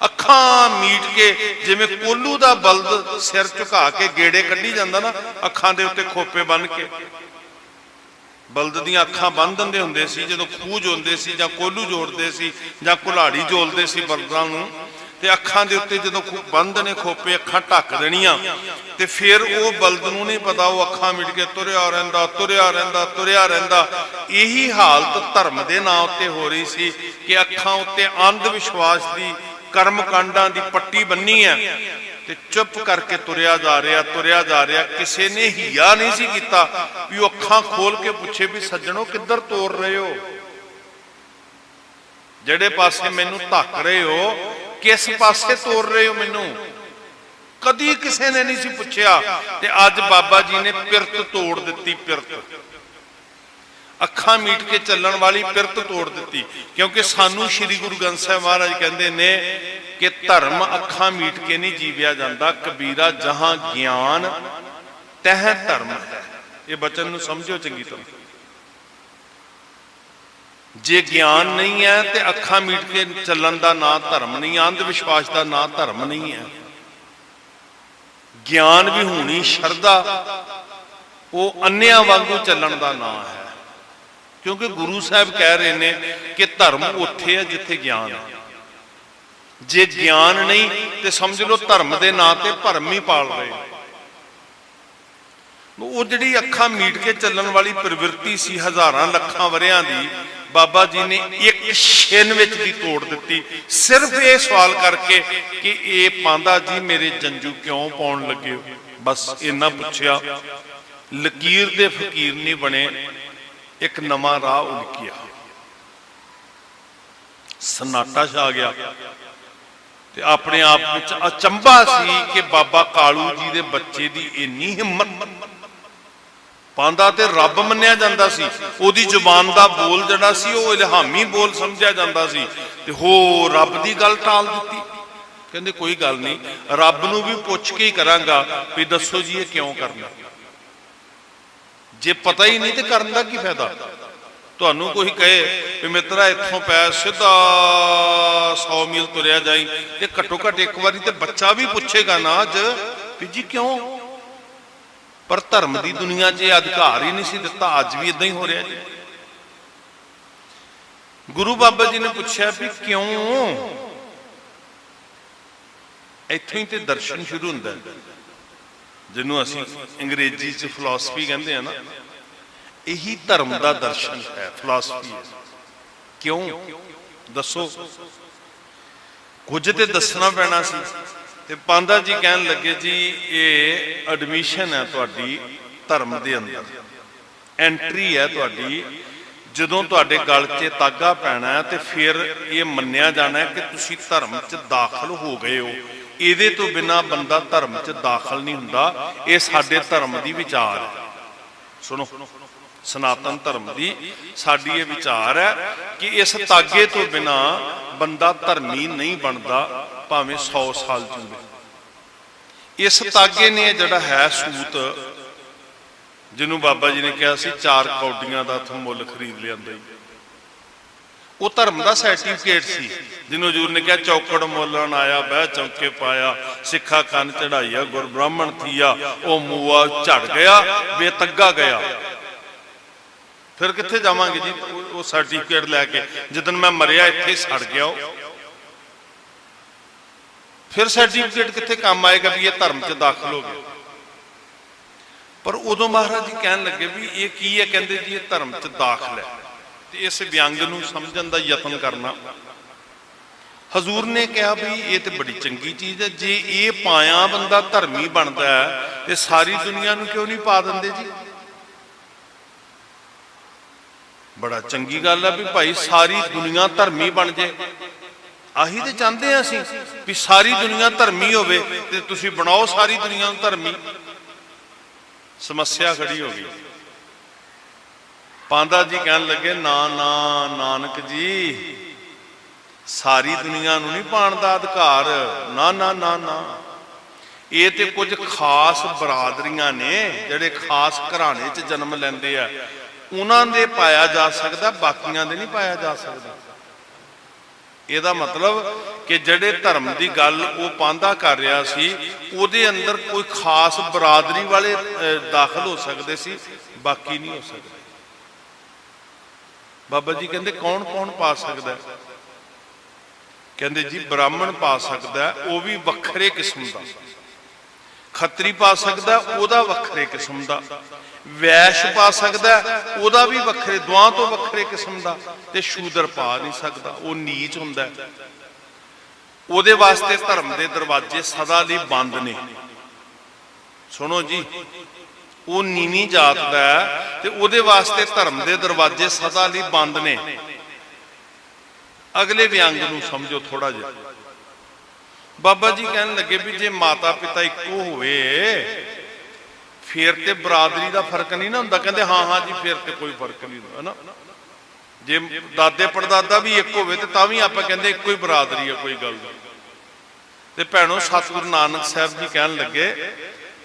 ਅੱਖਾਂ ਮੀਟ ਕੇ ਜਿਵੇਂ ਕੋਲੂ ਦਾ ਬਲਦ ਸਿਰ ਝੁਕਾ ਕੇ ਗੇੜੇ ਕੱਢੀ ਜਾਂਦਾ ਨਾ, ਅੱਖਾਂ ਦੇ ਉੱਤੇ ਖੋਪੇ ਬੰਨ ਕੇ। ਬਲਦ ਦੀਆਂ ਅੱਖਾਂ ਬੰਨ ਦਿੰਦੇ ਹੁੰਦੇ ਸੀ, ਜਦੋਂ ਖੂਜ ਹੁੰਦੇ ਸੀ ਜਾਂ ਕੋਲੂ ਜੋੜਦੇ ਸੀ ਜਾਂ ਕੁਲਾੜੀ ਜੋਲਦੇ ਸੀ ਬਲਦਾਂ ਨੂੰ ਤੇ ਅੱਖਾਂ ਦੇ ਉੱਤੇ ਜਦੋਂ ਬੰਦ ਨੇ ਖੋਪੇ, ਅੱਖਾਂ ਢੱਕ ਦੇਣੀਆਂ। ਤੇ ਫਿਰ ਉਹ ਬਲਦ ਨੂੰ ਨਹੀਂ ਪਤਾ, ਉਹ ਅੱਖਾਂ ਮਿਟ ਕੇ ਤੁਰਿਆ ਰਹਿੰਦਾ ਤੁਰਿਆ ਰਹਿੰਦਾ ਤੁਰਿਆ ਰਹਿੰਦਾ। ਇਹੀ ਹਾਲਤ ਧਰਮ ਦੇ ਨਾਂ ਉੱਤੇ ਹੋ ਰਹੀ ਸੀ ਕਿ ਅੱਖਾਂ ਉੱਤੇ ਅੰਧ ਵਿਸ਼ਵਾਸ ਦੀ ਕਰਮ ਕਾਂਡਾਂ ਦੀ ਪੱਟੀ ਬੰਨੀ ਹੈ। ਤੇ ਚੁੱਪ ਕਰਕੇ ਤੁਰਿਆ ਜਾ ਰਿਹਾ, ਤੁਰਿਆ ਜਾ ਰਿਹਾ। ਕਿਸੇ ਨੇ ਹਿਆ ਨਹੀਂ ਸੀ ਕੀਤਾ ਵੀ ਉਹ ਅੱਖਾਂ ਖੋਲ ਕੇ ਪੁੱਛੇ ਵੀ, ਸੱਜਣੋ, ਕਿੱਧਰ ਤੋਰ ਰਹੇ ਹੋ? ਜਿਹੜੇ ਪਾਸੇ ਮੈਨੂੰ ਧੱਕ ਰਹੇ ਹੋ ਕਿਸ ਪਾਸੇ ਤੋਰ ਰਹੇ ਹੋ ਮੈਨੂੰ? ਕਦੀ ਕਿਸੇ ਨੇ ਨਹੀਂ ਸੀ ਪੁੱਛਿਆ ਤੇ ਅੱਜ ਬਾਬਾ ਜੀ ਨੇ ਪਿਰਤ ਤੋੜ ਦਿੱਤੀ, ਪਿਰਤ। ਅੱਖਾਂ ਮੀਟ ਕੇ ਚੱਲਣ ਵਾਲੀ ਪਿਰਤ ਤੋੜ ਦਿੱਤੀ, ਕਿਉਂਕਿ ਸਾਨੂੰ ਸ੍ਰੀ ਗੁਰੂ ਗ੍ਰੰਥ ਸਾਹਿਬ ਮਹਾਰਾਜ ਕਹਿੰਦੇ ਨੇ ਕਿ ਧਰਮ ਅੱਖਾਂ ਮੀਟ ਕੇ ਨਹੀਂ ਜੀਵਿਆ ਜਾਂਦਾ, ਕਬੀਰਾ ਜਹਾਂ ਗਿਆਨ ਤਹ ਧਰਮ ਹੈ। ਇਹ ਬਚਨ ਨੂੰ ਸਮਝੋ ਚੰਗੀ ਤਰ੍ਹਾਂ। ਜੇ ਗਿਆਨ ਨਹੀਂ ਹੈ ਤੇ ਅੱਖਾਂ ਮੀਟ ਕੇ ਚੱਲਣ ਦਾ ਨਾਂ ਧਰਮ ਨਹੀਂ, ਅੰਧ ਵਿਸ਼ਵਾਸ ਦਾ ਨਾਂ ਧਰਮ ਨਹੀਂ ਹੈ। ਗਿਆਨ ਵੀ ਹੋਣੀ ਸ਼ਰਧਾ, ਉਹ ਅੰਨਿਆਂ ਵਾਂਗੂ ਚੱਲਣ ਦਾ ਨਾਂ ਹੈ। ਕਿਉਂਕਿ ਗੁਰੂ ਸਾਹਿਬ ਕਹਿ ਰਹੇ ਨੇ ਕਿ ਧਰਮ ਉੱਥੇ ਹੈ ਜਿੱਥੇ ਗਿਆਨ ਹੈ। ਜੇ ਗਿਆਨ ਨਹੀਂ, ਤੇ ਸਮਝ ਲਓ ਧਰਮ ਦੇ ਨਾਂ ਤੇ ਭਰਮ ਹੀ ਪਾਲ ਰਹੇ ਉਹ ਜਿਹੜੀ ਅੱਖਾਂ ਮੀਟ ਕੇ ਚੱਲਣ ਵਾਲੀ ਪ੍ਰਵਿਰਤੀ ਸੀ ਹਜ਼ਾਰਾਂ ਲੱਖਾਂ ਵਰਿਆਂ ਦੀ ਬਾਬਾ ਜੀ ਨੇ ਇੱਕ ਛਿਨ ਵਿੱਚ ਦੀ ਤੋੜ ਦਿੱਤੀ। ਸਿਰਫ ਇਹ ਸਵਾਲ ਕਰਕੇ ਕਿ ਇਹ ਪਾਂਦਾ ਜੀ ਮੇਰੇ ਜੰਜੂ ਕਿਉਂ ਪਾਉਣ ਲੱਗੇ ਹੋ? ਬਸ ਇੰਨਾ ਪੁੱਛਿਆ। ਲਕੀਰ ਦੇ ਫਕੀਰ ਨਹੀਂ ਬਣੇ, ਇੱਕ ਨਵਾਂ ਰਾਹ ਉਲਕਿਆ। ਸਨਾਟਾ ਛਾ ਗਿਆ। ਤੇ ਆਪਣੇ ਆਪ ਵਿੱਚ ਅਚੰਭਾ ਸੀ ਕਿ ਬਾਬਾ ਕਾਲੂ ਜੀ ਦੇ ਬੱਚੇ ਦੀ ਇੰਨੀ ਹਿੰਮਤ। ਪਾਂਦਾ ਤੇ ਰੱਬ ਮੰਨਿਆ ਜਾਂਦਾ ਸੀ। ਉਹਦੀ ਜ਼ੁਬਾਨ ਦਾ ਬੋਲ ਜਿਹੜਾ ਸੀ, ਉਹ ਇਲਹਾਮੀ ਬੋਲ ਸਮਝਿਆ ਜਾਂਦਾ ਸੀ। ਤੇ ਹੋ, ਰੱਬ ਦੀ ਗੱਲ ਟਾਲ ਦਿੱਤੀ। ਕਹਿੰਦੇ, ਕੋਈ ਗੱਲ ਨਹੀਂ, ਰੱਬ ਨੂੰ ਵੀ ਪੁੱਛ ਕੇ ਹੀ ਕਰਾਂਗਾ ਵੀ ਦੱਸੋ ਜੀ, ਇਹ ਕਿਉਂ ਕਰਨਾ? ਜੇ ਪਤਾ ਹੀ ਨਹੀਂ ਤੇ ਕਰਨ ਦਾ ਕੀ ਫਾਇਦਾ? ਤੁਹਾਨੂੰ ਕੋਈ ਕਹੇ ਵੀ ਮਿੱਤਰਾ, ਇੱਥੋਂ ਪੈ ਸਿੱਧਾ 100 ਮੀਲ ਤੁਰਿਆ ਜਾਈ ਤੇ ਘੱਟੋ ਘੱਟ ਇੱਕ ਵਾਰੀ ਤੇ ਬੱਚਾ ਵੀ ਪੁੱਛੇਗਾ ਨਾ ਅੱਜ ਵੀ ਜੀ ਕਿਉਂ? ਪਰ ਧਰਮ ਦੀ ਦੁਨੀਆ 'ਚ ਇਹ ਅਧਿਕਾਰ ਹੀ ਨਹੀਂ ਸੀ ਦਿੱਤਾ। ਅੱਜ ਵੀ ਇਦਾਂ ਹੀ ਹੋ ਰਿਹਾ ਜੀ। ਗੁਰੂ ਬਾਬਾ ਜੀ ਨੇ ਪੁੱਛਿਆ ਵੀ ਕਿਉਂ? ਇੱਥੋਂ ਹੀ ਤੇ ਦਰਸ਼ਨ ਸ਼ੁਰੂ ਹੁੰਦਾ ਜਿਹਨੂੰ ਅਸੀਂ ਅੰਗਰੇਜ਼ੀ 'ਚ ਫਿਲਾਸਫੀ ਕਹਿੰਦੇ ਆ ਨਾ, ਇਹੀ ਧਰਮ ਦਾ ਦਰਸ਼ਨ ਹੈ ਫਿਲਾਸਫੀ ਕਿਉਂ? ਦੱਸੋ। ਕੁਝ ਤੇ ਦੱਸਣਾ ਪੈਣਾ ਸੀ। ਤੇ ਪਾਂਦਾ ਜੀ ਕਹਿਣ ਲੱਗੇ ਜੀ, ਇਹ ਐਡਮਿਸ਼ਨ ਹੈ ਤੁਹਾਡੀ ਧਰਮ ਦੇ ਅੰਦਰ। ਐਂਟਰੀ ਹੈ ਤੁਹਾਡੀ। ਜਦੋਂ ਤੁਹਾਡੇ ਗਲ 'ਚ ਤਾਗਾ ਪੈਣਾ ਹੈ ਤੇ ਫਿਰ ਇਹ ਮੰਨਿਆ ਜਾਣਾ ਕਿ ਤੁਸੀਂ ਧਰਮ 'ਚ ਦਾਖਲ ਹੋ ਗਏ ਹੋ। ਇਹਦੇ ਤੋਂ ਬਿਨਾ ਬੰਦਾ ਧਰਮ 'ਚ ਦਾਖਲ ਨਹੀਂ ਹੁੰਦਾ। ਇਹ ਸਾਡੇ ਧਰਮ ਦੀ ਵਿਚਾਰ ਹੈ। ਸੁਣੋ। ਸਨਾਤਨ ਧਰਮ ਦੀ ਸਾਡੀ ਇਹ ਵਿਚਾਰ ਹੈ ਕਿ ਇਸ ਤਾਗੇ ਤੋਂ ਬਿਨਾ ਬੰਦਾ ਧਰਮੀ ਨਹੀਂ ਬਣਦਾ, ਭਾਵੇਂ 100 ਸਾਲ ਜੀਵੇ ਇਸ ਤਾਗੇ ਨੇ ਜਿਹੜਾ ਹੈ ਸੂਤ, ਜਿਹਨੂੰ ਬਾਬਾ ਜੀ ਨੇ ਕਿਹਾ ਸੀ, ਚਾਰ ਕੌਡੀਆਂ ਦਾ ਤੁਮ ਮੁੱਲ ਖਰੀਦ ਲਿਆਂਦਾ ਉਹ ਧਰਮ ਦਾ ਸਰਟੀਫਿਕੇਟ ਸੀ, ਜਿਹਨੂੰ ਹਜੂਰ ਨੇ ਕਿਹਾ, ਚੌਕੜ ਮੁੱਲਣ ਆਇਆ, ਬਹਿ ਚੌਕੇ ਪਾਇਆ, ਸਿੱਖਾ ਕੰਨ ਚੜਾਈਆ ਗੁਰ ਬ੍ਰਾਹਮਣ ਥੀਆ, ਉਹ ਮੂਆ ਝੜ ਗਿਆ, ਬੇਤੱਗਾ ਗਿਆ। ਫਿਰ ਕਿੱਥੇ ਜਾਵਾਂਗੇ ਜੀ? ਉਹ- ਸਰਟੀਫਿਕੇਟ ਲੈ ਕੇ। ਜਦੋਂ ਮੈਂ ਮਰਿਆ, ਇੱਥੇ ਸੜ ਗਿਆ ਉਹ। ਫਿਰ ਸਰਟੀਫਿਕੇਟ ਕਿੱਥੇ ਕੰਮ ਆਏਗਾ ਵੀ ਇਹ ਧਰਮ 'ਚ ਦਾਖਲ ਹੋ ਗਿਆ? ਪਰ ਉਦੋਂ ਮਹਾਰਾਜ ਜੀ ਕਹਿਣ ਲੱਗੇ ਵੀ ਇਹ ਕੀ ਹੈ? ਕਹਿੰਦੇ ਜੀ, ਇਹ ਧਰਮ 'ਚ ਦਾਖਲ ਹੈ। ਤੇ ਇਸ ਵਿਅੰਗ ਨੂੰ ਸਮਝਣ ਦਾ ਯਤਨ ਕਰਨਾ। ਹਜ਼ੂਰ ਨੇ ਕਿਹਾ ਵੀ ਇਹ ਤੇ ਬੜੀ ਚੰਗੀ ਚੀਜ਼ ਹੈ। ਜੇ ਇਹ ਪਾਇਆ ਬੰਦਾ ਧਰਮੀ ਬਣਦਾ ਹੈ, ਤੇ ਸਾਰੀ ਦੁਨੀਆ ਨੂੰ ਕਿਉਂ ਨਹੀਂ ਪਾ ਦਿੰਦੇ ਜੀ? ਬੜਾ ਚੰਗੀ ਗੱਲ ਆ ਵੀ ਭਾਈ ਸਾਰੀ ਦੁਨੀਆ ਧਰਮੀ ਬਣ ਜੇ। ਆਹੀ ਤੇ ਚਾਹੁੰਦੇ ਆ ਅਸੀਂ ਵੀ ਸਾਰੀ ਦੁਨੀਆ ਧਰਮੀ ਹੋਵੇ ਤੇ ਤੁਸੀਂ ਬਣਾਓ ਸਾਰੀ ਦੁਨੀਆ ਨੂੰ ਧਰਮੀ। ਸਮੱਸਿਆ ਖੜੀ ਹੋ ਗਈ। ਪਾਂਦਾ ਜੀ ਕਹਿਣ ਲੱਗੇ, ਨਾ ਨਾ, ਨਾਨਕ ਜੀ, ਸਾਰੀ ਦੁਨੀਆ ਨੂੰ ਨਹੀਂ ਪਾਣ ਦਾ ਅਧਿਕਾਰ। ਨਾ ਨਾ ਨਾ ਨਾ। ਇਹ ਤੇ ਕੁਝ ਖਾਸ ਬਰਾਦਰੀਆਂ ਨੇ ਜਿਹੜੇ ਖਾਸ ਘਰਾਣੇ 'ਚ ਜਨਮ ਲੈਂਦੇ ਆ। ਉਹਨਾਂ ਦੇ ਪਾਇਆ ਜਾ ਸਕਦਾ, ਬਾਕੀਆਂ ਦੇ ਨਹੀਂ ਪਾਇਆ ਜਾ ਸਕਦਾ। ਇਹਦਾ ਮਤਲਬ ਕਿ ਜਿਹੜੇ ਧਰਮ ਦੀ ਗੱਲ ਉਹ ਪਾਂਦਾ ਕਰ ਰਿਹਾ ਸੀ, ਉਹਦੇ ਅੰਦਰ ਕੋਈ ਖਾਸ ਬਰਾਦਰੀ ਵਾਲੇ ਦਾਖਲ ਹੋ ਸਕਦੇ ਸੀ, ਬਾਕੀ ਨਹੀਂ ਹੋ ਸਕਦੇ। ਬਾਬਾ ਜੀ ਕਹਿੰਦੇ, ਕੌਣ ਕੌਣ ਪਾ ਸਕਦਾ? ਕਹਿੰਦੇ ਜੀ, ਬ੍ਰਾਹਮਣ ਪਾ ਸਕਦਾ, ਉਹ ਵੀ ਵੱਖਰੇ ਕਿਸਮ ਦਾ। ਖੱਤਰੀ ਪਾ ਸਕਦਾ, ਉਹਦਾ ਵੱਖਰੇ ਕਿਸਮ ਦਾ। ਵੈਸ਼ ਪਾ ਸਕਦਾ ਉਹਦਾ ਵੀ ਵੱਖਰੇ, ਦੁਆ ਤੋਂ ਵੱਖਰੇ ਕਿਸਮ ਦਾ, ਤੇ ਸ਼ੂਦਰ ਪਾ ਨਹੀਂ ਸਕਦਾ, ਉਹ ਨੀਚ ਹੁੰਦਾ ਉਹਦੇ ਵਾਸਤੇ ਧਰਮ ਦੇ ਦਰਵਾਜ਼ੇ ਸਦਾ ਲਈ ਬੰਦ ਨੇ। ਸੁਣੋ ਜੀ, ਉਹ ਨੀਵੀਂ ਜਾਤ ਦਾ ਤੇ ਉਹਦੇ ਵਾਸਤੇ ਧਰਮ ਦੇ ਦਰਵਾਜ਼ੇ ਸਦਾ ਲਈ ਬੰਦ ਨੇ। ਅਗਲੇ ਵਿਅੰਗ ਨੂੰ ਸਮਝੋ ਥੋੜਾ ਜਿਹਾ। ਬਾਬਾ ਜੀ ਕਹਿਣ ਲੱਗੇ ਵੀ ਜੇ ਮਾਤਾ ਪਿਤਾ ਇੱਕੋ ਹੋਵੇ ਫੇਰ ਤੇ ਬਰਾਦਰੀ ਦਾ ਫ਼ਰਕ ਨਹੀਂ ਨਾ ਹੁੰਦਾ। ਕਹਿੰਦੇ ਹਾਂ ਹਾਂ ਜੀ, ਫਿਰ ਤੇ ਕੋਈ ਫ਼ਰਕ ਨਹੀਂ ਹੁੰਦਾ ਨਾ ਜੇ ਦਾਦੇ ਪੜਦਾਦਾ ਵੀ ਇੱਕ ਹੋਵੇ ਤੇ ਤਾਂ ਵੀ ਆਪਾਂ ਕਹਿੰਦੇ ਇੱਕੋ ਹੀ ਬਰਾਦਰੀ ਹੈ ਕੋਈ ਗੱਲ ਨਹੀਂ। ਤੇ ਭੈਣੋ, ਸਤਿਗੁਰੂ ਨਾਨਕ ਸਾਹਿਬ ਜੀ ਕਹਿਣ ਲੱਗੇ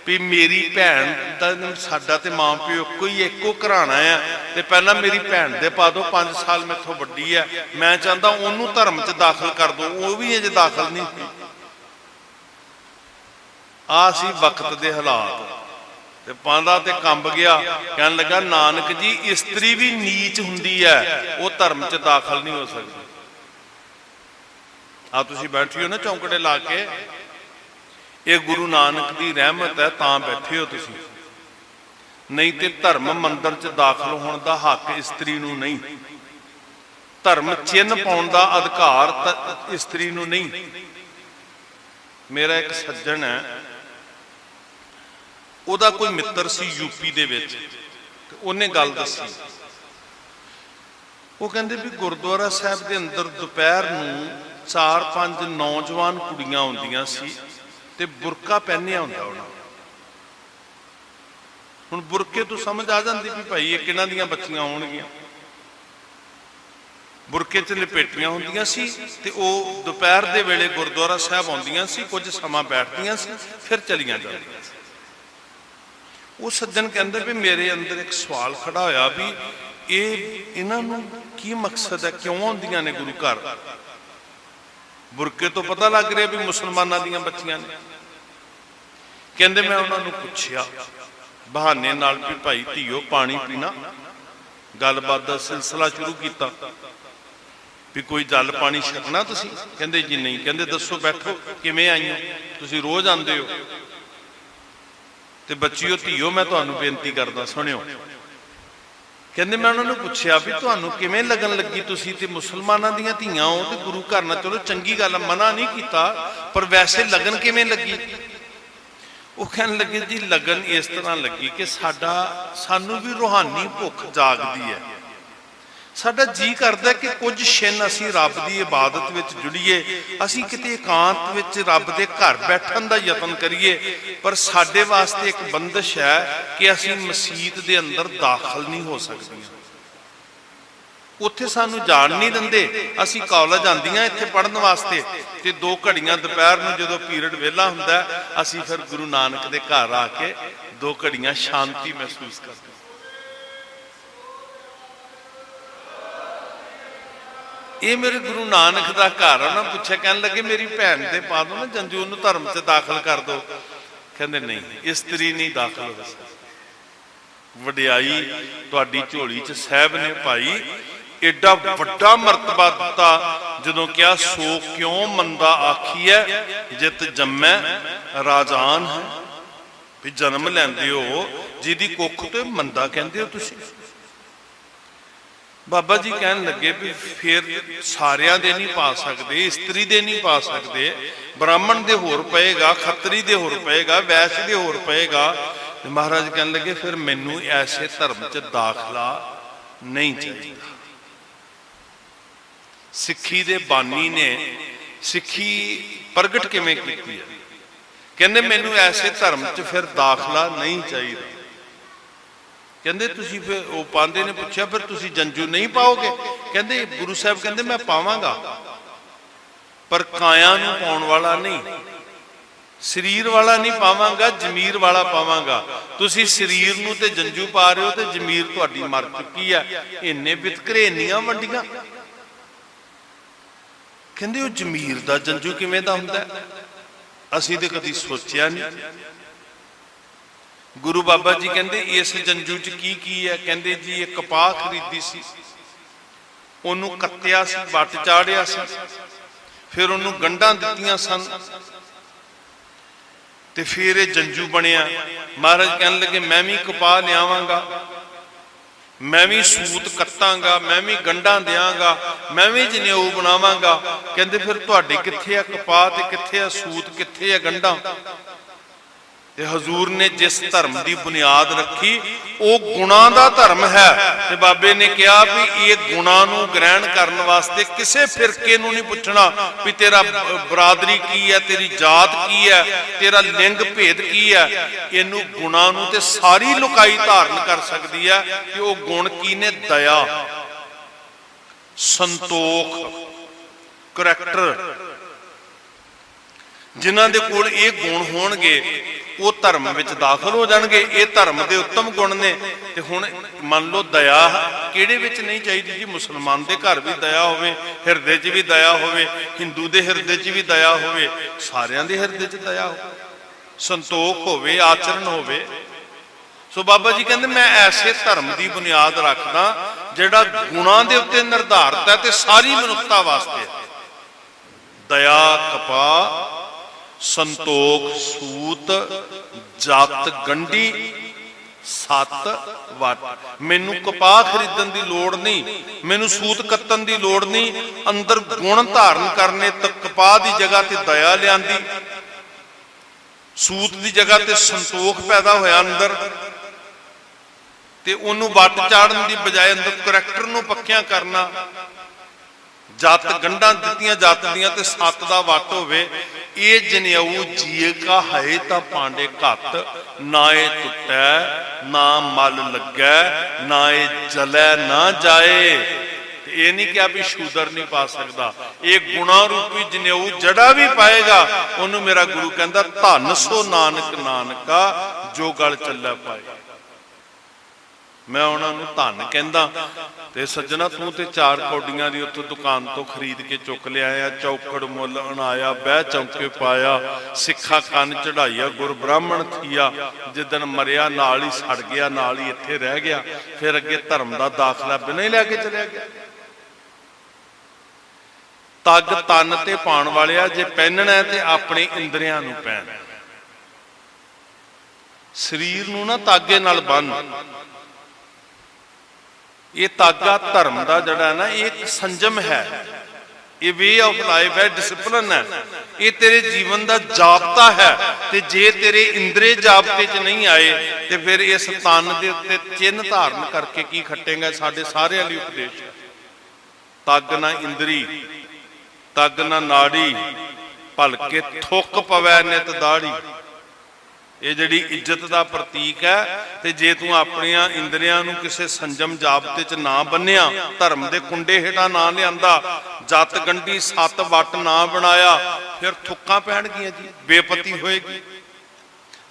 ਵੀ ਮੇਰੀ ਭੈਣ ਦਾ ਸਾਡਾ ਤੇ ਮਾਂ ਪਿਓ ਇੱਕੋ ਹੀ ਇੱਕੋ ਘਰਾਣਾ ਆ। ਤੇ ਪਹਿਲਾਂ ਮੇਰੀ ਭੈਣ ਦੇ ਪਾ ਦੋ 5 ਸਾਲ ਮੇਥੋਂ ਵੱਡੀ ਆ। ਮੈਂ ਚਾਹੁੰਦਾ ਉਹਨੂੰ ਧਰਮ 'ਚ ਦਾਖਲ ਕਰ ਦੋ ਉਹ ਵੀ ਅਜੇ ਦਾਖਲ ਨਹੀਂ ਹੋਈ। ਆ ਸੀ ਵਕਤ ਦੇ ਹਾਲਾਤ। ਤੇ ਪਾਂਦਾ ਤੇ ਕੰਬ ਗਿਆ। ਕਹਿਣ ਲੱਗਾ, ਨਾਨਕ ਜੀ, ਇਸਤਰੀ ਵੀ ਨੀਚ ਹੁੰਦੀ ਹੈ। ਉਹ ਧਰਮ 'ਚ ਦਾਖਲ ਨਹੀਂ ਹੋ ਸਕਦੀ। ਆ ਤੁਸੀਂ ਬੈਠਿਓ ਨਾ ਚੌਂਕੜੇ ਲਾ ਕੇ। ਇਹ ਗੁਰੂ ਨਾਨਕ ਦੀ ਰਹਿਮਤ ਹੈ, ਤਾਂ ਬੈਠੇ ਹੋ ਤੁਸੀਂ। ਨਹੀਂ ਤੇ ਧਰਮ ਮੰਦਰ 'ਚ ਦਾਖਲ ਹੋਣ ਦਾ ਹੱਕ ਇਸਤਰੀ ਨੂੰ ਨਹੀਂ। ਧਰਮ ਚਿੰਨ ਪਾਉਣ ਦਾ ਅਧਿਕਾਰ ਇਸਤਰੀ ਨੂੰ ਨਹੀਂ। ਮੇਰਾ ਇੱਕ ਸੱਜਣ ਹੈ। ਉਹਦਾ ਕੋਈ ਮਿੱਤਰ ਸੀ ਯੂਪੀ ਦੇ ਵਿੱਚ ਤੇ ਉਹਨੇ ਗੱਲ ਦੱਸੀ। ਉਹ ਕਹਿੰਦੇ ਵੀ ਗੁਰਦੁਆਰਾ ਸਾਹਿਬ ਦੇ ਅੰਦਰ ਦੁਪਹਿਰ ਨੂੰ ਚਾਰ ਪੰਜ ਨੌਜਵਾਨ ਕੁੜੀਆਂ ਆਉਂਦੀਆਂ ਸੀ ਤੇ ਬੁਰਕਾ ਪਹਿਨਿਆ ਹੁੰਦਾ ਉਹਨਾਂ ਹੁਣ ਬੁਰਕੇ ਤੋਂ ਸਮਝ ਆ ਜਾਂਦੀ ਵੀ ਭਾਈ ਇਹ ਕਿਹਨਾਂ ਦੀਆਂ ਬੱਚੀਆਂ ਹੋਣਗੀਆਂ? ਬੁਰਕੇ 'ਚ ਲਪੇਟੀਆਂ ਹੁੰਦੀਆਂ ਸੀ ਤੇ ਉਹ ਦੁਪਹਿਰ ਦੇ ਵੇਲੇ ਗੁਰਦੁਆਰਾ ਸਾਹਿਬ ਆਉਂਦੀਆਂ ਸੀ, ਕੁਝ ਸਮਾਂ ਬੈਠਦੀਆਂ ਸੀ, ਫਿਰ ਚਲੀਆਂ ਜਾਂਦੀਆਂ ਸੀ। ਉਹ ਸੱਜਣ ਕਹਿੰਦੇ ਵੀ ਮੇਰੇ ਅੰਦਰ ਇੱਕ ਸਵਾਲ ਖੜਾ ਹੋਇਆ ਵੀ ਇਹ ਇਹਨਾਂ ਨੂੰ ਕੀ ਮਕਸਦ ਹੈ? ਕਿਉਂ ਆਉਂਦੀਆਂ ਨੇ ਗੁਰੂ ਘਰ? ਬੁਰਕੇ ਤੋਂ ਪਤਾ ਲੱਗ ਰਿਹਾ ਵੀ ਮੁਸਲਮਾਨਾਂ ਦੀਆਂ ਬੱਚੀਆਂ ਨੇ। ਕਹਿੰਦੇ ਮੈਂ ਉਹਨਾਂ ਨੂੰ ਪੁੱਛਿਆ, ਬਹਾਨੇ ਨਾਲ ਵੀ ਭਾਈ ਧੀਓ ਪਾਣੀ ਪੀਣਾ। ਗੱਲਬਾਤ ਦਾ ਸਿਲਸਿਲਾ ਸ਼ੁਰੂ ਕੀਤਾ। ਵੀ ਕੋਈ ਜਲ ਪਾਣੀ ਛਕਣਾ ਤੁਸੀਂ? ਕਹਿੰਦੇ ਜੀ ਨਹੀਂ। ਕਹਿੰਦੇ ਦੱਸੋ ਬੈਠੋ, ਕਿਵੇਂ ਆਈਓ ਤੁਸੀਂ ਰੋਜ਼ ਆਉਂਦੇ ਹੋ। ਤੇ ਬੱਚਿਓ, ਧੀਓ, ਮੈਂ ਤੁਹਾਨੂੰ ਬੇਨਤੀ ਕਰਦਾ, ਸੁਣਿਓ। ਕਹਿੰਦੇ ਮੈਂ ਉਹਨਾਂ ਨੂੰ ਪੁੱਛਿਆ ਵੀ ਤੁਹਾਨੂੰ ਕਿਵੇਂ ਲੱਗਣ ਲੱਗੀ ਤੁਸੀਂ ਤੇ ਮੁਸਲਮਾਨਾਂ ਦੀਆਂ ਧੀਆਂ ਹੋ ਤੇ ਗੁਰੂ ਘਰ ਨਾਲ ਚਲੋ, ਚੰਗੀ ਗੱਲ ਮਨਾ ਨਹੀਂ ਕੀਤਾ, ਪਰ ਵੈਸੇ ਲੱਗਣ ਕਿਵੇਂ ਲੱਗੀ? ਉਹ ਕਹਿਣ ਲੱਗੇ, ਜੀ, ਲੱਗਣ ਇਸ ਤਰ੍ਹਾਂ ਲੱਗੀ ਕਿ ਸਾਡਾ, ਸਾਨੂੰ ਵੀ ਰੂਹਾਨੀ ਭੁੱਖ ਜਾਗਦੀ ਹੈ। ਸਾਡਾ ਜੀ ਕਰਦਾ ਕਿ ਕੁਝ ਛਿਨ ਅਸੀਂ ਰੱਬ ਦੀ ਇਬਾਦਤ ਵਿੱਚ ਜੁੜੀਏ, ਅਸੀਂ ਕਿਤੇ ਇਕਾਂਤ ਵਿੱਚ ਰੱਬ ਦੇ ਘਰ ਬੈਠਣ ਦਾ ਯਤਨ ਕਰੀਏ, ਪਰ ਸਾਡੇ ਵਾਸਤੇ ਇੱਕ ਬੰਦਸ਼ ਹੈ ਕਿ ਅਸੀਂ ਮਸਜਿਦ ਦੇ ਅੰਦਰ ਦਾਖਲ ਨਹੀਂ ਹੋ ਸਕਦੀਆਂ। ਉੱਥੇ ਸਾਨੂੰ ਜਾਣ ਨਹੀਂ ਦਿੰਦੇ, ਅਸੀਂ ਕਾਲਜ ਆਂਦੀਆਂ ਇੱਥੇ ਪੜਨ ਵਾਸਤੇ ਤੇ ਦੋ ਘੜੀਆਂ ਦੁਪਹਿਰ ਨੂੰ ਜਦੋਂ ਪੀਰੀਅਡ ਵਿਹਲਾ ਹੁੰਦਾ, ਅਸੀਂ ਫਿਰ ਗੁਰੂ ਨਾਨਕ ਦੇ ਘਰ ਆ ਕੇ ਦੋ ਘੜੀਆਂ ਸ਼ਾਂਤੀ ਮਹਿਸੂਸ ਕਰਦੇ ਇਹ ਮੇਰੇ ਗੁਰੂ ਨਾਨਕ ਦਾ ਘਰ ਆ ਨਾ ਪੁੱਛਿਆ, ਕਹਿਣ ਲੱਗੇ, ਮੇਰੀ ਭੈਣ ਤੇ ਪਾ ਦੋ ਨਾ ਜੰਜੂ ਨੂੰ ਧਰਮ 'ਚ ਦਾਖਲ ਕਰ ਦੋ ਕਹਿੰਦੇ, ਨਹੀਂ ਇਸਤਰੀ ਨਹੀਂ ਦਾਖਲ ਹੋ ਸਕਦੀ। ਵਡਿਆਈ ਤੁਹਾਡੀ ਝੋਲੀ 'ਚ ਸਹਿਬ ਨੇ ਭਾਈ ਐਡਾ ਵੱਡਾ ਮਰਤਬਾ ਦਿੱਤਾ, ਜਦੋਂ ਕਿਹਾ, ਸੋ ਕਿਉਂ ਮੰਦਾ ਆਖੀਐ, ਜਿਤ ਜੰਮੈ, ਰਾਜਾਨ ਹੈ। ਵੀ ਜਨਮ ਲੈਂਦੇ ਹੋ, ਜਿਹਦੀ ਕੁੱਖ ਤੇ ਮੰਦਾ ਕਹਿੰਦੇ ਹੋ ਤੁਸੀਂ। ਬਾਬਾ ਜੀ ਕਹਿਣ ਲੱਗੇ ਵੀ ਫਿਰ ਸਾਰਿਆਂ ਦੇ ਨਹੀਂ ਪਾ ਸਕਦੇ, ਇਸਤਰੀ ਦੇ ਨਹੀਂ ਪਾ ਸਕਦੇ, ਬ੍ਰਾਹਮਣ ਦੇ ਹੋਰ ਪਏਗਾ, ਖੱਤਰੀ ਦੇ ਹੋਰ ਪਏਗਾ, ਵੈਸ਼ ਦੇ ਹੋਰ ਪਏਗਾ। ਤੇ ਮਹਾਰਾਜ ਕਹਿਣ ਲੱਗੇ, ਫਿਰ ਮੈਨੂੰ ਐਸੇ ਧਰਮ 'ਚ ਦਾਖਲਾ ਨਹੀਂ ਚਾਹੀਦਾ। ਸਿੱਖੀ ਦੇ ਬਾਨੀ ਨੇ ਸਿੱਖੀ ਪ੍ਰਗਟ ਕਿਵੇਂ ਕੀਤੀ ਹੈ? ਕਹਿੰਦੇ ਮੈਨੂੰ ਐਸੇ ਧਰਮ 'ਚ ਫਿਰ ਦਾਖਲਾ ਨਹੀਂ ਚਾਹੀਦਾ। ਕਹਿੰਦੇ ਤੁਸੀਂ ਫਿਰ ਉਹ ਪਾਉਂਦੇ ਨੇ ਪੁੱਛਿਆ, ਫਿਰ ਤੁਸੀਂ ਜੰਜੂ ਨਹੀਂ ਪਾਓਗੇ? ਕਹਿੰਦੇ ਗੁਰੂ ਸਾਹਿਬ ਕਹਿੰਦੇ, ਮੈਂ ਪਾਵਾਂਗਾ। ਪਰ ਕਾਇਆ ਨੂੰ ਪਾਉਣ ਵਾਲਾ ਨਹੀਂ। ਸਰੀਰ ਵਾਲਾ ਨਹੀਂ ਪਾਵਾਂਗਾ, ਜ਼ਮੀਰ ਵਾਲਾ ਪਾਵਾਂਗਾ। ਤੁਸੀਂ ਸਰੀਰ ਨੂੰ ਤੇ ਜੰਜੂ ਪਾ ਰਹੇ ਹੋ ਤੇ ਜ਼ਮੀਰ ਤੁਹਾਡੀ ਮਰ ਚੁੱਕੀ ਆ। ਇੰਨੇ ਵਿਤਕਰੇ, ਇੰਨੀਆਂ ਵੰਡੀਆਂ। ਕਹਿੰਦੇ ਉਹ ਜ਼ਮੀਰ ਦਾ ਜੰਜੂ ਕਿਵੇਂ ਦਾ ਹੁੰਦਾ? ਅਸੀਂ ਤੇ ਕਦੀ ਸੋਚਿਆ ਨਹੀਂ। ਗੁਰੂ ਬਾਬਾ ਜੀ ਕਹਿੰਦੇ, ਇਸ ਜੰਜੂ 'ਚ ਕੀ ਕੀ ਹੈ? ਕਹਿੰਦੇ ਜੀ ਇਹ ਕਪਾਹ ਖਰੀਦੀ ਸੀ। ਉਹਨੂੰ ਕੱਤਿਆ ਸੀ, ਵੱਟ ਚਾੜਿਆ ਸੀ। ਫਿਰ ਉਹਨੂੰ ਗੰਢਾਂ ਦਿੱਤੀਆਂ ਸਨ। ਤੇ ਫਿਰ ਇਹ ਜੰਜੂ ਬਣਿਆ। ਮਹਾਰਾਜ ਕਹਿਣ ਲੱਗੇ, ਮੈਂ ਵੀ ਕਪਾਹ ਲਿਆਵਾਂਗਾ। ਮੈਂ ਵੀ ਸੂਤ ਕੱਤਾਂਗਾ। ਮੈਂ ਵੀ ਗੰਢਾਂ ਦਿਆਂਗਾ। ਮੈਂ ਵੀ ਜਨੇਊ ਬਣਾਵਾਂਗਾ। ਕਹਿੰਦੇ, ਫਿਰ ਤੁਹਾਡੇ ਕਿੱਥੇ ਆ ਕਪਾਹ ਤੇ ਕਿੱਥੇ ਆ ਸੂਤ? ਕਿੱਥੇ ਆ ਗੰਢਾਂ? ਤੇ ਹਜ਼ੂਰ ਨੇ ਜਿਸ ਧਰਮ ਦੀ ਬੁਨਿਆਦ ਰੱਖੀ, ਉਹ ਗੁਣਾ ਦਾ ਧਰਮ ਹੈ। ਤੇ ਬਾਬੇ ਨੇ ਕਿਹਾ ਵੀ ਇਹ ਗੁਣਾ ਨੂੰ ਗ੍ਰਹਿਣ ਕਰਨ ਵਾਸਤੇ ਕਿਸੇ ਫਿਰਕੇ ਨੂੰ ਨਹੀਂ ਪੁੱਛਣਾ ਵੀ ਤੇਰਾ ਬਰਾਦਰੀ ਕੀ ਹੈ, ਤੇਰੀ ਜਾਤ ਕੀ ਹੈ, ਤੇਰਾ ਲਿੰਗ ਭੇਦ ਕੀ ਹੈ। ਇਹਨੂੰ ਗੁਣਾ ਨੂੰ ਤੇ ਸਾਰੀ ਲੁਕਾਈ ਧਾਰਨ ਕਰ ਸਕਦੀ ਹੈ ਕਿ ਉਹ ਗੁਣ ਕੀ ਨੇ ਦਇਆ, ਸੰਤੋਖ, ਕਰੈਕਟਰ ਜਿਨ੍ਹਾਂ ਦੇ ਕੋਲ ਇਹ ਗੁਣ ਹੋਣਗੇ, ਉਹ ਧਰਮ ਵਿੱਚ ਦਾਖਲ ਹੋ ਜਾਣਗੇ। ਇਹ ਧਰਮ ਦੇ ਉੱਤਮ ਗੁਣ ਨੇ। ਤੇ ਹੁਣ ਮੰਨ ਲਓ ਦਇਆ ਕਿਹੜੇ ਵਿੱਚ ਨਹੀਂ ਚਾਹੀਦੀ ਜੀ? ਮੁਸਲਮਾਨ ਦੇ ਘਰ ਵੀ ਦਇਆ ਹੋਵੇ, ਹਿਰਦੇ 'ਚ ਵੀ ਦਇਆ ਹੋਵੇ, ਹਿੰਦੂ ਦੇ ਹਿਰਦੇ 'ਚ ਵੀ ਦਇਆ ਹੋਵੇ, ਸਾਰਿਆਂ ਦੇ ਹਿਰਦੇ 'ਚ ਦਇਆ ਹੋਵੇ। ਸੰਤੋਖ ਹੋਵੇ, ਆਚਰਣ ਹੋਵੇ। ਸੋ ਬਾਬਾ ਜੀ ਕਹਿੰਦੇ, ਮੈਂ ਐਸੇ ਧਰਮ ਦੀ ਬੁਨਿਆਦ ਰੱਖਦਾ ਜਿਹੜਾ ਗੁਣਾਂ ਦੇ ਉੱਤੇ ਨਿਰਧਾਰਤ ਹੈ ਤੇ ਸਾਰੀ ਮਨੁੱਖਤਾ ਵਾਸਤੇ ਦਇਆ ਕਪਾ ਸੰਤੋਖ ਸੂਤ ਜਤ ਗੰਢੀ ਸਤ ਵਟ। ਮੈਨੂੰ ਕਪਾਹ ਖਰੀਦਣ ਦੀ ਲੋੜ ਨਹੀਂ, ਮੈਨੂੰ ਸੂਤ ਕੱਤਣ ਦੀ ਲੋੜ ਨਹੀਂ, ਅੰਦਰ ਗੁਣ ਧਾਰਨ ਕਰਨੇ ਤਾਂ ਕਪਾਹ ਦੀ ਜਗ੍ਹਾ ਤੇ ਦਇਆ ਲਿਆਂਦੀ। ਸੂਤ ਦੀ ਜਗ੍ਹਾ ਤੇ ਸੰਤੋਖ ਪੈਦਾ ਹੋਇਆ ਅੰਦਰ। ਤੇ ਉਹਨੂੰ ਵੱਟ ਚਾੜਨ ਦੀ ਬਜਾਏ ਅੰਦਰ ਕਰੈਕਟਰ ਨੂੰ ਪੱਕਿਆਂ ਕਰਨਾ। ਜਤ ਗੰਢਾਂ ਦਿੱਤੀਆਂ ਜਤ ਦੀਆਂ ਤੇ ਸੱਤ ਦਾ ਵੱਟ ਹੋਵੇ, ਇਹ ਜਨੇਊ ਜੀਏ ਕਾ ਹੈ ਤਾਂ ਪਾਂਡੇ ਘੱਤ ਨਾ ਇਹ ਟੁੱਟੈ, ਨਾ ਮਲ ਲੱਗੈ, ਨਾ ਇਹ ਜਲੈ ਨਾ ਜਾਏ। ਤੇ ਇਹ ਨਹੀਂ ਕਿਹਾ ਵੀ ਸ਼ੂਦਰ ਨਹੀਂ ਪਾ ਸਕਦਾ। ਇਹ ਗੁਣਾ ਰੂਪੀ ਜਨੇਊ ਜੜਾ ਵੀ ਪਾਏਗਾ, ਉਹਨੂੰ ਮੇਰਾ ਗੁਰੂ ਕਹਿੰਦਾ ਧੰਨ ਸੋ ਨਾਨਕ ਨਾਨਕਾ, ਜੋ ਗਲ ਚੱਲੈ ਪਾਏ। ਮੈਂ ਉਹਨਾਂ ਨੂੰ ਧੰਨ ਕਹਿੰਦਾ ਤੇ ਸੱਜਣਾ ਤੂੰ ਤੇ ਚਾਰ ਕੌਡੀਆਂ ਦੀ ਉੱਥੋਂ ਦੁਕਾਨ ਤੋਂ ਖਰੀਦ ਕੇ ਚੁੱਕ ਲਿਆਇਆ, ਚੌਕੜ ਮੁੱਲ ਅਣਾਇਆ, ਬਹਿ ਚੌਕੇ ਪਾਇਆ, ਸਿੱਖਾ ਕੰਨ ਚੜਾਈਆ ਗੁਰ ਬ੍ਰਾਹਮਣ ਥੀਆ ਜਿੱਦਨ ਮਰਿਆ ਨਾਲ ਹੀ ਸੜ ਗਿਆ, ਨਾਲ ਹੀ ਇੱਥੇ ਰਹਿ ਗਿਆ, ਫਿਰ ਅੱਗੇ ਧਰਮ ਦਾ ਦਾਖਲਾ ਬਿਨਾਂ ਹੀ ਲੈ ਕੇ ਚਲਿਆ ਗਿਆ। ਤੱਗ ਤਨ ਤੇ ਪਾਉਣ ਵਾਲਿਆ, ਜੇ ਪਹਿਨਣਾ ਤੇ ਆਪਣੇ ਇੰਦਰੀਆਂ ਨੂੰ ਪਹਿਨ। ਸਰੀਰ ਨੂੰ ਨਾ ਤਾਗੇ ਨਾਲ ਬੰਨ। ਇਹ ਤਾਗਾ ਧਰਮ ਦਾ ਜਿਹੜਾ ਹੈ ਨਾ, ਇਹ ਇੱਕ ਸੰਜਮ ਹੈ। ਇਹ ਵੇ ਆਫ ਲਾਈਫ ਹੈ ਡਿਸਪਲਿਨ ਹੈ। ਇਹ ਤੇਰੇ ਜੀਵਨ ਦਾ ਜਾਬਤਾ ਹੈ। ਤੇ ਜੇ ਤੇਰੇ ਇੰਦਰੇ ਜਾਬਤੇ 'ਚ ਨਹੀਂ ਆਏ, ਤੇ ਫਿਰ ਇਸ ਤਨ ਦੇ ਉੱਤੇ ਚਿੰਨ ਧਾਰਨ ਕਰਕੇ ਕੀ ਖੱਟੇਗਾ ਸਾਡੇ ਸਾਰਿਆਂ ਲਈ ਉਪਦੇਸ਼? ਹੈ ਤਗ ਨਾ ਇੰਦਰੀ, ਤਗ ਨਾ ਨਾੜੀ, ਭਲਕੇ ਥੁੱਕ ਪਵੈ ਨਿਤ ਦਾੜੀ। ਇਹ ਜਿਹੜੀ ਇੱਜ਼ਤ ਦਾ ਪ੍ਰਤੀਕ ਹੈ ਤੇ ਜੇ ਤੂੰ ਆਪਣੀਆਂ ਇੰਦਰੀਆਂ ਨੂੰ ਕਿਸੇ ਸੰਜਮ ਜਾਬਤੇ 'ਚ ਨਾ ਬੰਨਿਆ, ਧਰਮ ਦੇ ਕੁੰਡੇ ਹੇਠਾਂ ਨਾ ਲਿਆਂਦਾ, ਜਤ ਗੰਢੀ ਸੱਤ ਵੱਟ ਨਾ ਬਣਾਇਆ, ਫਿਰ ਥੁੱਕਾਂ ਪੈਣਗੀਆਂ ਜੀ, ਬੇਪਤੀ ਹੋਏਗੀ।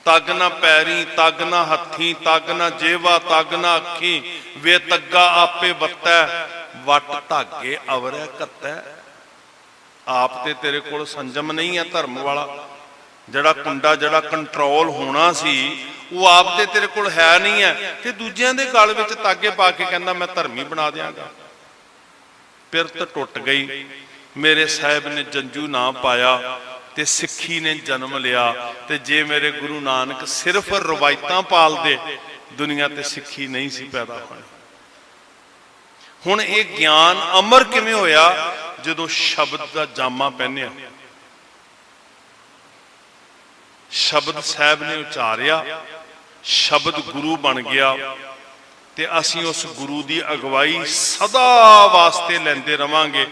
ਤੱਗ ਨਾ ਪੈਰੀ, ਤੱਗ ਨਾ ਹੱਥੀ, ਤੱਗ ਨਾ ਜੇਵਾ, ਤੱਗ ਨਾ ਅੱਖੀ, ਵੇ ਤੱਗਾ ਆਪੇ ਵੱਤੈ, ਵਟ ਧਾਗੇ ਅਵਰੈ ਕੱਤੈ। ਆਪ ਤੇ ਤੇਰੇ ਕੋਲ ਸੰਜਮ ਨਹੀਂ ਹੈ ਧਰਮ ਵਾਲਾ। ਜਿਹੜਾ ਕੁੰਡਾ, ਜਿਹੜਾ ਕੰਟਰੋਲ ਹੋਣਾ ਸੀ, ਉਹ ਆਪ ਤੇ ਤੇਰੇ ਕੋਲ ਹੈ ਨਹੀਂ ਹੈ ਤੇ ਦੂਜਿਆਂ ਦੇ ਗਲ ਵਿੱਚ ਤਾਗੇ ਪਾ ਕੇ ਕਹਿੰਦਾ, ਮੈਂ ਧਰਮੀ ਬਣਾ ਦਿਆਂਗਾ। ਪਿਰਤ ਟੁੱਟ ਗਈ। ਮੇਰੇ ਸਾਹਿਬ ਨੇ ਜੰਜੂ ਨਾ ਪਾਇਆ ਤੇ ਸਿੱਖੀ ਨੇ ਜਨਮ ਲਿਆ ਤੇ ਜੇ ਮੇਰੇ ਗੁਰੂ ਨਾਨਕ ਸਿਰਫ ਰਵਾਇਤਾਂ ਪਾਲਦੇ, ਦੁਨੀਆ ਤੇ ਸਿੱਖੀ ਨਹੀਂ ਸੀ ਪੈਦਾ ਹੋਣੀ। ਹੁਣ ਇਹ ਗਿਆਨ ਅਮਰ ਕਿਵੇਂ ਹੋਇਆ? ਜਦੋਂ ਸ਼ਬਦ ਦਾ ਜਾਮਾ ਪਹਿਨਿਆ। ਸ਼ਬਦ ਸਾਹਿਬ ਨੇ ਉਚਾਰਿਆ, ਸ਼ਬਦ ਗੁਰੂ ਬਣ ਗਿਆ ਤੇ ਅਸੀਂ ਉਸ ਗੁਰੂ ਦੀ ਅਗਵਾਈ ਸਦਾ ਵਾਸਤੇ ਲੈਂਦੇ ਰਵਾਂਗੇ।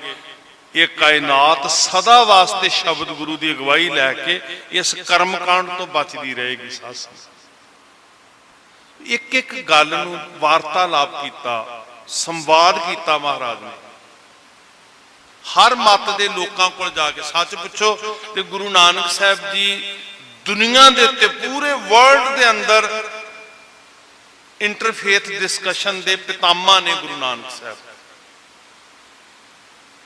ਇਹ ਕਾਇਨਾਤ ਸਦਾ ਵਾਸਤੇ ਸ਼ਬਦ ਗੁਰੂ ਦੀ ਅਗਵਾਈ ਲੈ ਕੇ ਇਸ ਕਰਮ ਕਾਂਡ ਤੋਂ ਬਚਦੀ ਰਹੇਗੀ ਸਾਧ ਇੱਕ ਇੱਕ ਗੱਲ ਨੂੰ ਵਾਰਤਾਲਾਪ ਕੀਤਾ, ਸੰਵਾਦ ਕੀਤਾ ਮਹਾਰਾਜ ਨੇ। ਹਰ ਮਤ ਦੇ ਲੋਕਾਂ ਕੋਲ ਜਾ ਕੇ ਸੱਚ ਪੁੱਛੋ ਤੇ ਗੁਰੂ ਨਾਨਕ ਸਾਹਿਬ ਜੀ ਦੁਨੀਆ ਦੇ ਉੱਤੇ, ਪੂਰੇ ਵਰਲਡ ਦੇ ਅੰਦਰ ਇੰਟਰਫੇਥ ਡਿਸਕਸ਼ਨ ਦੇ ਪਿਤਾਮਾ ਨੇ ਗੁਰੂ ਨਾਨਕ ਸਾਹਿਬ।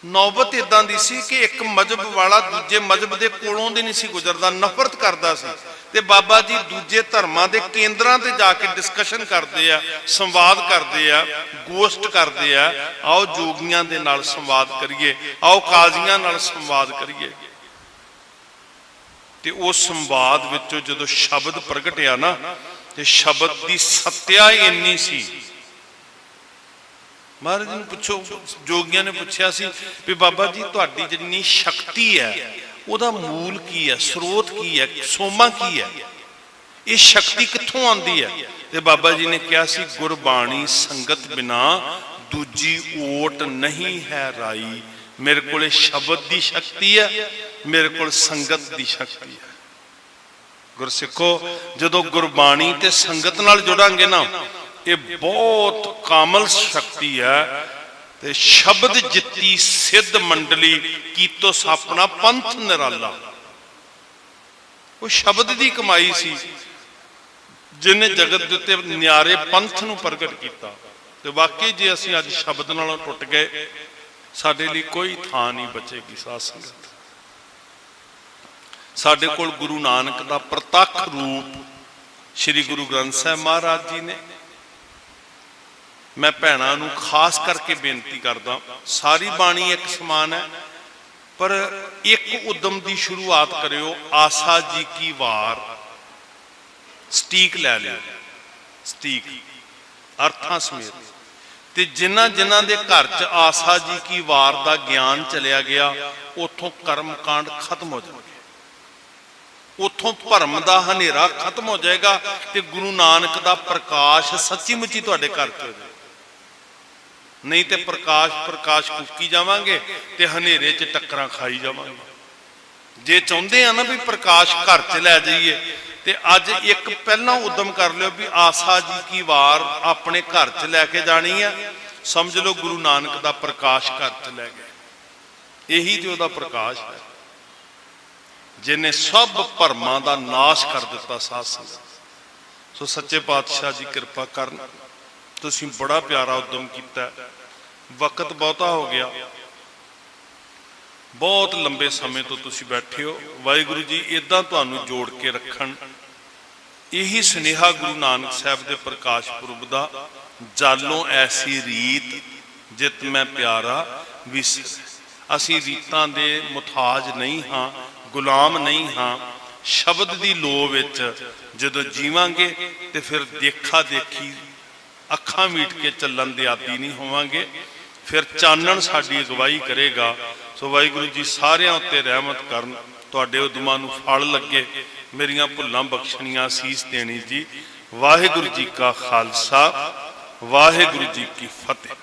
ਨੌਬਤ ਇਦਾਂ ਦੀ ਸੀ ਕਿ ਇੱਕ ਮਜਹਬ ਵਾਲਾ ਦੂਜੇ ਮਜਹਬ ਦੇ ਕੋਲੋਂ ਦੀ ਨਹੀਂ ਸੀ ਗੁਜ਼ਰਦਾ, ਨਫ਼ਰਤ ਕਰਦਾ ਸੀ। ਤੇ ਬਾਬਾ ਜੀ ਦੂਜੇ ਧਰਮਾਂ ਦੇ ਕੇਂਦਰਾਂ ਤੇ ਜਾ ਕੇ ਡਿਸਕਸ਼ਨ ਕਰਦੇ ਆ, ਸੰਵਾਦ ਕਰਦੇ ਆ, ਗੋਸ਼ਟ ਕਰਦੇ ਆ, ਆਓ ਜੋਗੀਆਂ ਦੇ ਨਾਲ ਸੰਵਾਦ ਕਰੀਏ, ਆਓ ਕਾਜ਼ੀਆਂ ਨਾਲ ਸੰਵਾਦ ਕਰੀਏ। ਤੇ ਉਸ ਸੰਵਾਦ ਵਿੱਚੋਂ ਜਦੋਂ ਸ਼ਬਦ ਪ੍ਰਗਟਿਆ ਨਾ, ਤੇ ਸ਼ਬਦ ਦੀ ਸੱਤਿਆ ਇੰਨੀ ਸੀ। ਮਹਾਰਾਜ ਨੂੰ ਪੁੱਛੋ, ਜੋਗੀਆਂ ਨੇ ਪੁੱਛਿਆ ਸੀ ਵੀ ਬਾਬਾ ਜੀ, ਤੁਹਾਡੀ ਜਿੰਨੀ ਸ਼ਕਤੀ ਹੈ, ਉਹਦਾ ਮੂਲ ਕੀ ਹੈ, ਸਰੋਤ ਕੀ ਹੈ, ਸੋਮਾ ਕੀ ਹੈ? ਇਹ ਸ਼ਕਤੀ ਕਿੱਥੋਂ ਆਉਂਦੀ ਹੈ? ਤੇ ਬਾਬਾ ਜੀ ਨੇ ਕਿਹਾ ਸੀ, ਗੁਰਬਾਣੀ ਸੰਗਤ ਬਿਨਾ ਦੂਜੀ ਓਟ ਨਹੀਂ ਹੈ ਰਾਈ। ਮੇਰੇ ਕੋਲੇ ਸ਼ਬਦ ਦੀ ਸ਼ਕਤੀ ਹੈ, ਮੇਰੇ ਕੋਲ ਸੰਗਤ ਦੀ ਸ਼ਕਤੀ ਹੈ। ਗੁਰਸਿੱਖੋ, ਜਦੋਂ ਗੁਰਬਾਣੀ ਤੇ ਸੰਗਤ ਨਾਲ ਜੁੜਾਂਗੇ ਨਾ, ਇਹ ਬਹੁਤ ਕਾਮਲ ਸ਼ਕਤੀ ਹੈ ਤੇ ਸ਼ਬਦ ਜਿੱਤੀ ਸਿੱਧ ਮੰਡਲੀ ਕੀਤੋ ਸਾਪਣਾ ਪੰਥ ਨਿਰਾਲਾ। ਉਹ ਸ਼ਬਦ ਦੀ ਕਮਾਈ ਸੀ, ਜਿਨੇ ਜਗਤ ਦੇ ਉੱਤੇ ਨਿਆਰੇ ਪੰਥ ਨੂੰ ਪ੍ਰਗਟ ਕੀਤਾ ਤੇ ਵਾਕਈ ਜੇ ਅਸੀਂ ਅੱਜ ਸ਼ਬਦ ਨਾਲੋਂ ਟੁੱਟ ਗਏ ਸਾਡੇ ਲਈ ਕੋਈ ਥਾਂ ਨਹੀਂ ਬਚੇਗੀ ਸਾਧ ਸੰਗਤ। ਸਾਡੇ ਕੋਲ ਗੁਰੂ ਨਾਨਕ ਦਾ ਪ੍ਰਤੱਖ ਰੂਪ ਸ੍ਰੀ ਗੁਰੂ ਗ੍ਰੰਥ ਸਾਹਿਬ ਮਹਾਰਾਜ ਜੀ ਨੇ। ਮੈਂ ਭੈਣਾਂ ਨੂੰ ਖਾਸ ਕਰਕੇ ਬੇਨਤੀ ਕਰਦਾ ਸਾਰੀ ਬਾਣੀ ਇੱਕ ਸਮਾਨ ਹੈ, ਪਰ ਇੱਕ ਉਦਮ ਦੀ ਸ਼ੁਰੂਆਤ ਕਰਿਓ, ਆਸਾ ਜੀ ਕੀ ਵਾਰ। ਸਟੀਕ ਲੈ ਲਿਓ। ਸਟੀਕ। ਅਰਥਾਂ ਸਮੇਤ। ਤੇ ਜਿਨ੍ਹਾਂ ਜਿਨ੍ਹਾਂ ਦੇ ਘਰ ਚ ਆਸਾ ਜੀ ਕੀ ਵਾਰ ਦਾ ਗਿਆਨ ਚਲਿਆ ਗਿਆ, ਉਥੋਂ ਕਰਮ ਕਾਂਡ ਖਤਮ ਹੋ ਜਾਣਗੇ। ਉਥੋਂ ਭਰਮ ਦਾ ਹਨੇਰਾ ਖਤਮ ਹੋ ਜਾਏਗਾ ਤੇ ਗੁਰੂ ਨਾਨਕ ਦਾ ਪ੍ਰਕਾਸ਼ ਸੱਚੀ ਮੁੱਚੀ ਤੁਹਾਡੇ ਘਰ ਚ ਹੋ ਜਾਏ ਨਹੀਂ ਤੇ ਪ੍ਰਕਾਸ਼ ਪ੍ਰਕਾਸ਼ ਕੁੱਕੀ ਜਾਵਾਂਗੇ ਤੇ ਹਨੇਰੇ 'ਚ ਟੱਕਰਾਂ ਖਾਈ ਜਾਵਾਂਗੇ। ਜੇ ਚਾਹੁੰਦੇ ਆ ਨਾ ਵੀ ਪ੍ਰਕਾਸ਼ ਘਰ 'ਚ ਲੈ ਜਾਈਏ ਤੇ ਅੱਜ ਇੱਕ ਪਹਿਲਾਂ ਉਦਮ ਕਰ ਲਿਓ ਵੀ ਆਸਾ ਜੀ ਕੀ ਵਾਰ ਆਪਣੇ ਘਰ 'ਚ ਲੈ ਕੇ ਜਾਣੀ ਆ। ਸਮਝ ਲਓ ਗੁਰੂ ਨਾਨਕ ਦਾ ਪ੍ਰਕਾਸ਼ ਘਰ 'ਚ ਲੈ ਗਏ। ਇਹੀ ਤੇ ਉਹਦਾ ਪ੍ਰਕਾਸ਼ ਹੈ। ਜਿਨੇ ਸਭ ਭਰਮਾਂ ਦਾ ਨਾਸ਼ ਕਰ ਦਿੱਤਾ ਸਾਧ ਸੰਗਤ। ਸੋ ਸੱਚੇ ਪਾਤਸ਼ਾਹ ਜੀ ਕਿਰਪਾ ਕਰਨ। ਤੁਸੀਂ ਬੜਾ ਪਿਆਰਾ ਉਦਮ ਕੀਤਾ। ਵਕਤ ਬਹੁਤਾ ਹੋ ਗਿਆ। ਬਹੁਤ ਲੰਬੇ ਸਮੇਂ ਤੋਂ ਤੁਸੀਂ ਬੈਠੇ ਹੋ। ਵਾਹਿਗੁਰੂ ਜੀ ਇਦਾਂ ਤੁਹਾਨੂੰ ਜੋੜ ਕੇ ਰੱਖਣ ਇਹੀ ਸੁਨੇਹਾ ਗੁਰੂ ਨਾਨਕ ਸਾਹਿਬ ਦੇ ਪ੍ਰਕਾਸ਼ ਪੁਰਬ ਦਾ, ਜਾਲੋਂ ਐਸੀ ਰੀਤ ਜਿਤ ਮੈਂ ਪਿਆਰਾ ਵਿਸਰ। ਅਸੀਂ ਰੀਤਾਂ ਦੇ ਮੁਤਾਜ ਨਹੀਂ ਹਾਂ, ਗੁਲਾਮ ਨਹੀਂ ਹਾਂ। ਸ਼ਬਦ ਦੀ ਲੋ ਵਿੱਚ ਜਦੋਂ ਜੀਵਾਂਗੇ ਤੇ ਫਿਰ ਦੇਖਾ ਦੇਖੀ ਅੱਖਾਂ ਮੀਟ ਕੇ ਚੱਲਣ ਦੇ ਆਦੀ ਨਹੀਂ ਹੋਵਾਂਗੇ, ਫਿਰ ਚਾਨਣ ਸਾਡੀ ਅਗਵਾਈ ਕਰੇਗਾ। ਸੋ ਵਾਹਿਗੁਰੂ ਜੀ, ਸਾਰਿਆਂ ਉੱਤੇ ਰਹਿਮਤ ਕਰਨ, ਤੁਹਾਡੇ ਉਦਮਾਂ ਨੂੰ ਫਲ ਲੱਗੇ। ਮੇਰੀਆਂ ਭੁੱਲਾਂ ਬਖਸ਼ਣੀਆਂ ਸੀਸ ਦੇਣੀ ਜੀ। ਵਾਹਿਗੁਰੂ ਜੀ ਕਾ ਖਾਲਸਾ ਵਾਹਿਗੁਰੂ ਜੀ ਕੀ ਫਤਿਹ।